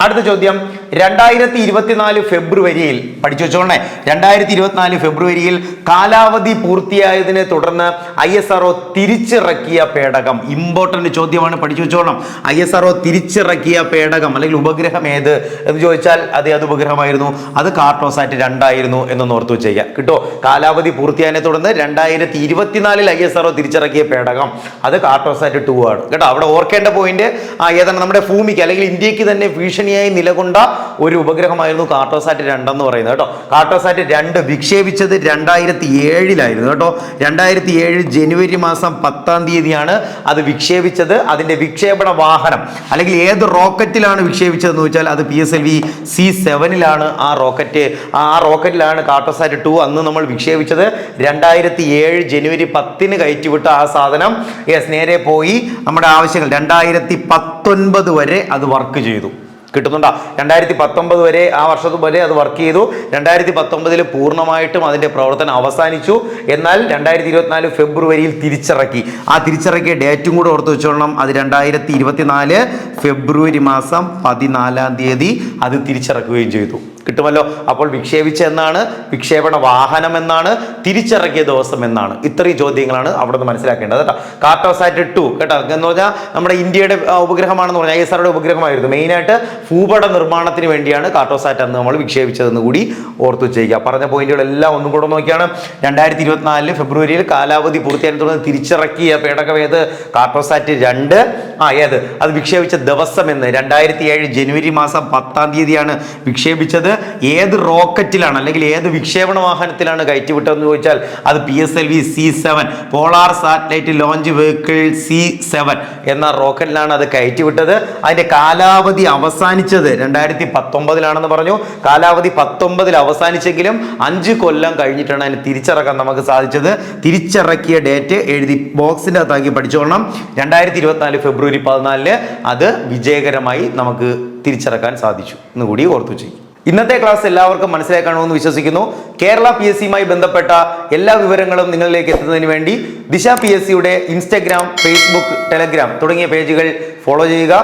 അടുത്ത ചോദ്യം. രണ്ടായിരത്തി ഇരുപത്തിനാല് ഫെബ്രുവരിയിൽ പഠിച്ചു വെച്ചോണേ രണ്ടായിരത്തി ഇരുപത്തിനാല് ഫെബ്രുവരിയിൽ കാലാവധി പൂർത്തിയായതിനെ തുടർന്ന് ഐ എസ് ആർ തിരിച്ചിറക്കിയ പേടകം. ഇമ്പോർട്ടന്റ് ചോദ്യമാണ് പഠിച്ചു വെച്ചോണം. ഐ എസ് ആർ തിരിച്ചിറക്കിയ പേടകം അല്ലെങ്കിൽ ഉപഗ്രഹം ഏത് എന്ന് ചോദിച്ചാൽ അത് അത് ഉപഗ്രഹമായിരുന്നു. അത് കാർട്ടോസാറ്റ് രണ്ടായിരുന്നു എന്നൊന്ന് ഓർത്തു വെച്ചേക്കാം. കിട്ടോ? കാലാവധി പൂർത്തിയായതിനെ തുടർന്ന് രണ്ടായിരത്തി ഇരുപത്തിനാലിൽ ഐ എസ് ആർ തിരിച്ചിറക്കിയ പേടകം അത് കാർട്ടോസാറ്റ് ടു ആണ്. കേട്ടോ? അവിടെ ഓർക്കേണ്ട പോയിന്റ് ഏതാണ് നമ്മുടെ ഭൂമിക്ക് അല്ലെങ്കിൽ ഇന്ത്യയ്ക്ക് തന്നെ ഭീഷണിയായി നിലകൊണ്ട ഒരു ഉപഗ്രഹമായിരുന്നു കാർട്ടോസാറ്റ് രണ്ടെന്ന് പറയുന്നത് കേട്ടോ. കാർട്ടോസാറ്റ് രണ്ട് വിക്ഷേപിച്ചത് രണ്ടായിരത്തി ഏഴിലായിരുന്നു കേട്ടോ. രണ്ടായിരത്തി ഏഴ് ജനുവരി മാസം പത്താം തീയതിയാണ് അത് വിക്ഷേപിച്ചത്. അതിന്റെ വിക്ഷേപണ വാഹനം അല്ലെങ്കിൽ ഏത് റോക്കറ്റിലാണ് വിക്ഷേപിച്ചതെന്ന് വെച്ചാൽ അത് P S L V C സെവനിലാണ് ആ റോക്കറ്റ് ആ റോക്കറ്റിലാണ് കാർട്ടോസാറ്റ് ടു അന്ന് നമ്മൾ വിക്ഷേപിച്ചത്. രണ്ടായിരത്തി ഏഴ് ജനുവരി പത്തിന് കയറ്റിവിട്ട ആ സാധനം യെസ് നേരെ പോയി. നമ്മുടെ ആവശ്യങ്ങൾ രണ്ടായിരത്തി പത്തൊൻപത് വരെ അത് വർക്ക് ചെയ്തു. കിട്ടുന്നുണ്ടോ. രണ്ടായിരത്തി പത്തൊമ്പത് വരെ ആ വർഷത്തു വരെ അത് വർക്ക് ചെയ്തു. രണ്ടായിരത്തി പത്തൊമ്പതിൽ പൂർണമായിട്ടും അതിന്റെ പ്രവർത്തനം അവസാനിച്ചു. എന്നാൽ രണ്ടായിരത്തി ഇരുപത്തിനാല് ഫെബ്രുവരിയിൽ തിരിച്ചിറക്കി. ആ തിരിച്ചിറക്കിയ ഡേറ്റും കൂടെ ഓർത്ത് വെച്ചോളണം. അത് രണ്ടായിരത്തി ഇരുപത്തിനാല് ഫെബ്രുവരി മാസം പതിനാലാം തീയതി അത് തിരിച്ചിറക്കുകയും ചെയ്തു. കിട്ടുമല്ലോ. അപ്പോൾ വിക്ഷേപിച്ച എന്നാണ്? വിക്ഷേപണ വാഹനം എന്നാണ്? തിരിച്ചിറക്കിയ ദിവസം എന്നാണ്. ഇത്രയും ചോദ്യങ്ങളാണ് അവിടെ നിന്ന് മനസ്സിലാക്കേണ്ടത് കേട്ടോ. കാർട്ടോസാറ്റ് ടു കേട്ടോ. എന്ന് പറഞ്ഞാൽ നമ്മുടെ ഇന്ത്യയുടെ ഉപഗ്രഹമാണെന്ന് പറഞ്ഞാൽ ഐ എസ് ആറുടെ ഉപഗ്രഹമായിരുന്നു മെയിനായിട്ട് ഭൂപട നിർമ്മാണത്തിന് വേണ്ടിയാണ് കാർട്ടോസാറ്റ് എന്ന് നമ്മൾ വിക്ഷേപിച്ചതെന്ന് കൂടി ഓർത്തു വെച്ചേക്കുക. പറഞ്ഞ പോയിന്റുകളെല്ലാം ഒന്നും കൂടെ നോക്കിയാണ്. രണ്ടായിരത്തി ഇരുപത്തിനാലിൽ ഫെബ്രുവരിയിൽ കാലാവധി പൂർത്തിയായി തുടർന്ന് തിരിച്ചിറക്കിയ പേടകമേത് കാർട്ടോസാറ്റ് രണ്ട്. ആ ഏത്? അത് വിക്ഷേപിച്ച ദിവസം എന്ന്. രണ്ടായിരത്തി ഏഴ് ജനുവരി മാസം പത്താം തീയതിയാണ് വിക്ഷേപിച്ചത്. ഏത് റോക്കറ്റിലാണ് അല്ലെങ്കിൽ ഏത് വിക്ഷേപണ വാഹനത്തിലാണ് കയറ്റിവിട്ടതെന്ന് ചോദിച്ചാൽ അത് P S L V C seven polar satellite launch vehicle C seven എന്ന റോക്കറ്റിലാണ് അത് കയറ്റിവിട്ടത്. അതിന്റെ കാലാവധി അവസാനിച്ചത് രണ്ടായിരത്തി പത്തൊമ്പതിലാണെന്ന് പറഞ്ഞു. കാലാവധി പത്തൊമ്പതിൽ അവസാനിച്ചെങ്കിലും അഞ്ച് കൊല്ലം കഴിഞ്ഞിട്ടാണ് അതിന് തിരിച്ചിറക്കാൻ നമുക്ക് സാധിച്ചത്. തിരിച്ചിറക്കിയ ഡേറ്റ് എഴുതി ബോക്സിന്റെ അകത്താക്കി പഠിച്ചോളണം. രണ്ടായിരത്തി ഇരുപത്തിനാല് ഫെബ്രുവരി പതിനാലിന് അത് വിജയകരമായി നമുക്ക് തിരിച്ചിറക്കാൻ സാധിച്ചു. എന്നുകൂടി ഓർത്തു ചെയ്യും ഇന്നത്തെ ക്ലാസ് എല്ലാവർക്കും മനസ്സിലാക്കണമെന്ന് വിശ്വസിക്കുന്നു. കേരള പി എസ് സിയുമായി ബന്ധപ്പെട്ട എല്ലാ വിവരങ്ങളും നിങ്ങളിലേക്ക് എത്തുന്നതിന് വേണ്ടി ദിശ പി എസ് സിയുടെ ഇൻസ്റ്റഗ്രാം ഫേസ്ബുക്ക് ടെലഗ്രാം തുടങ്ങിയ പേജുകൾ ഫോളോ ചെയ്യുക.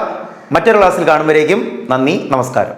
മറ്റൊരു ക്ലാസ്സിൽ കാണുമ്പോഴേക്കും നന്ദി നമസ്കാരം.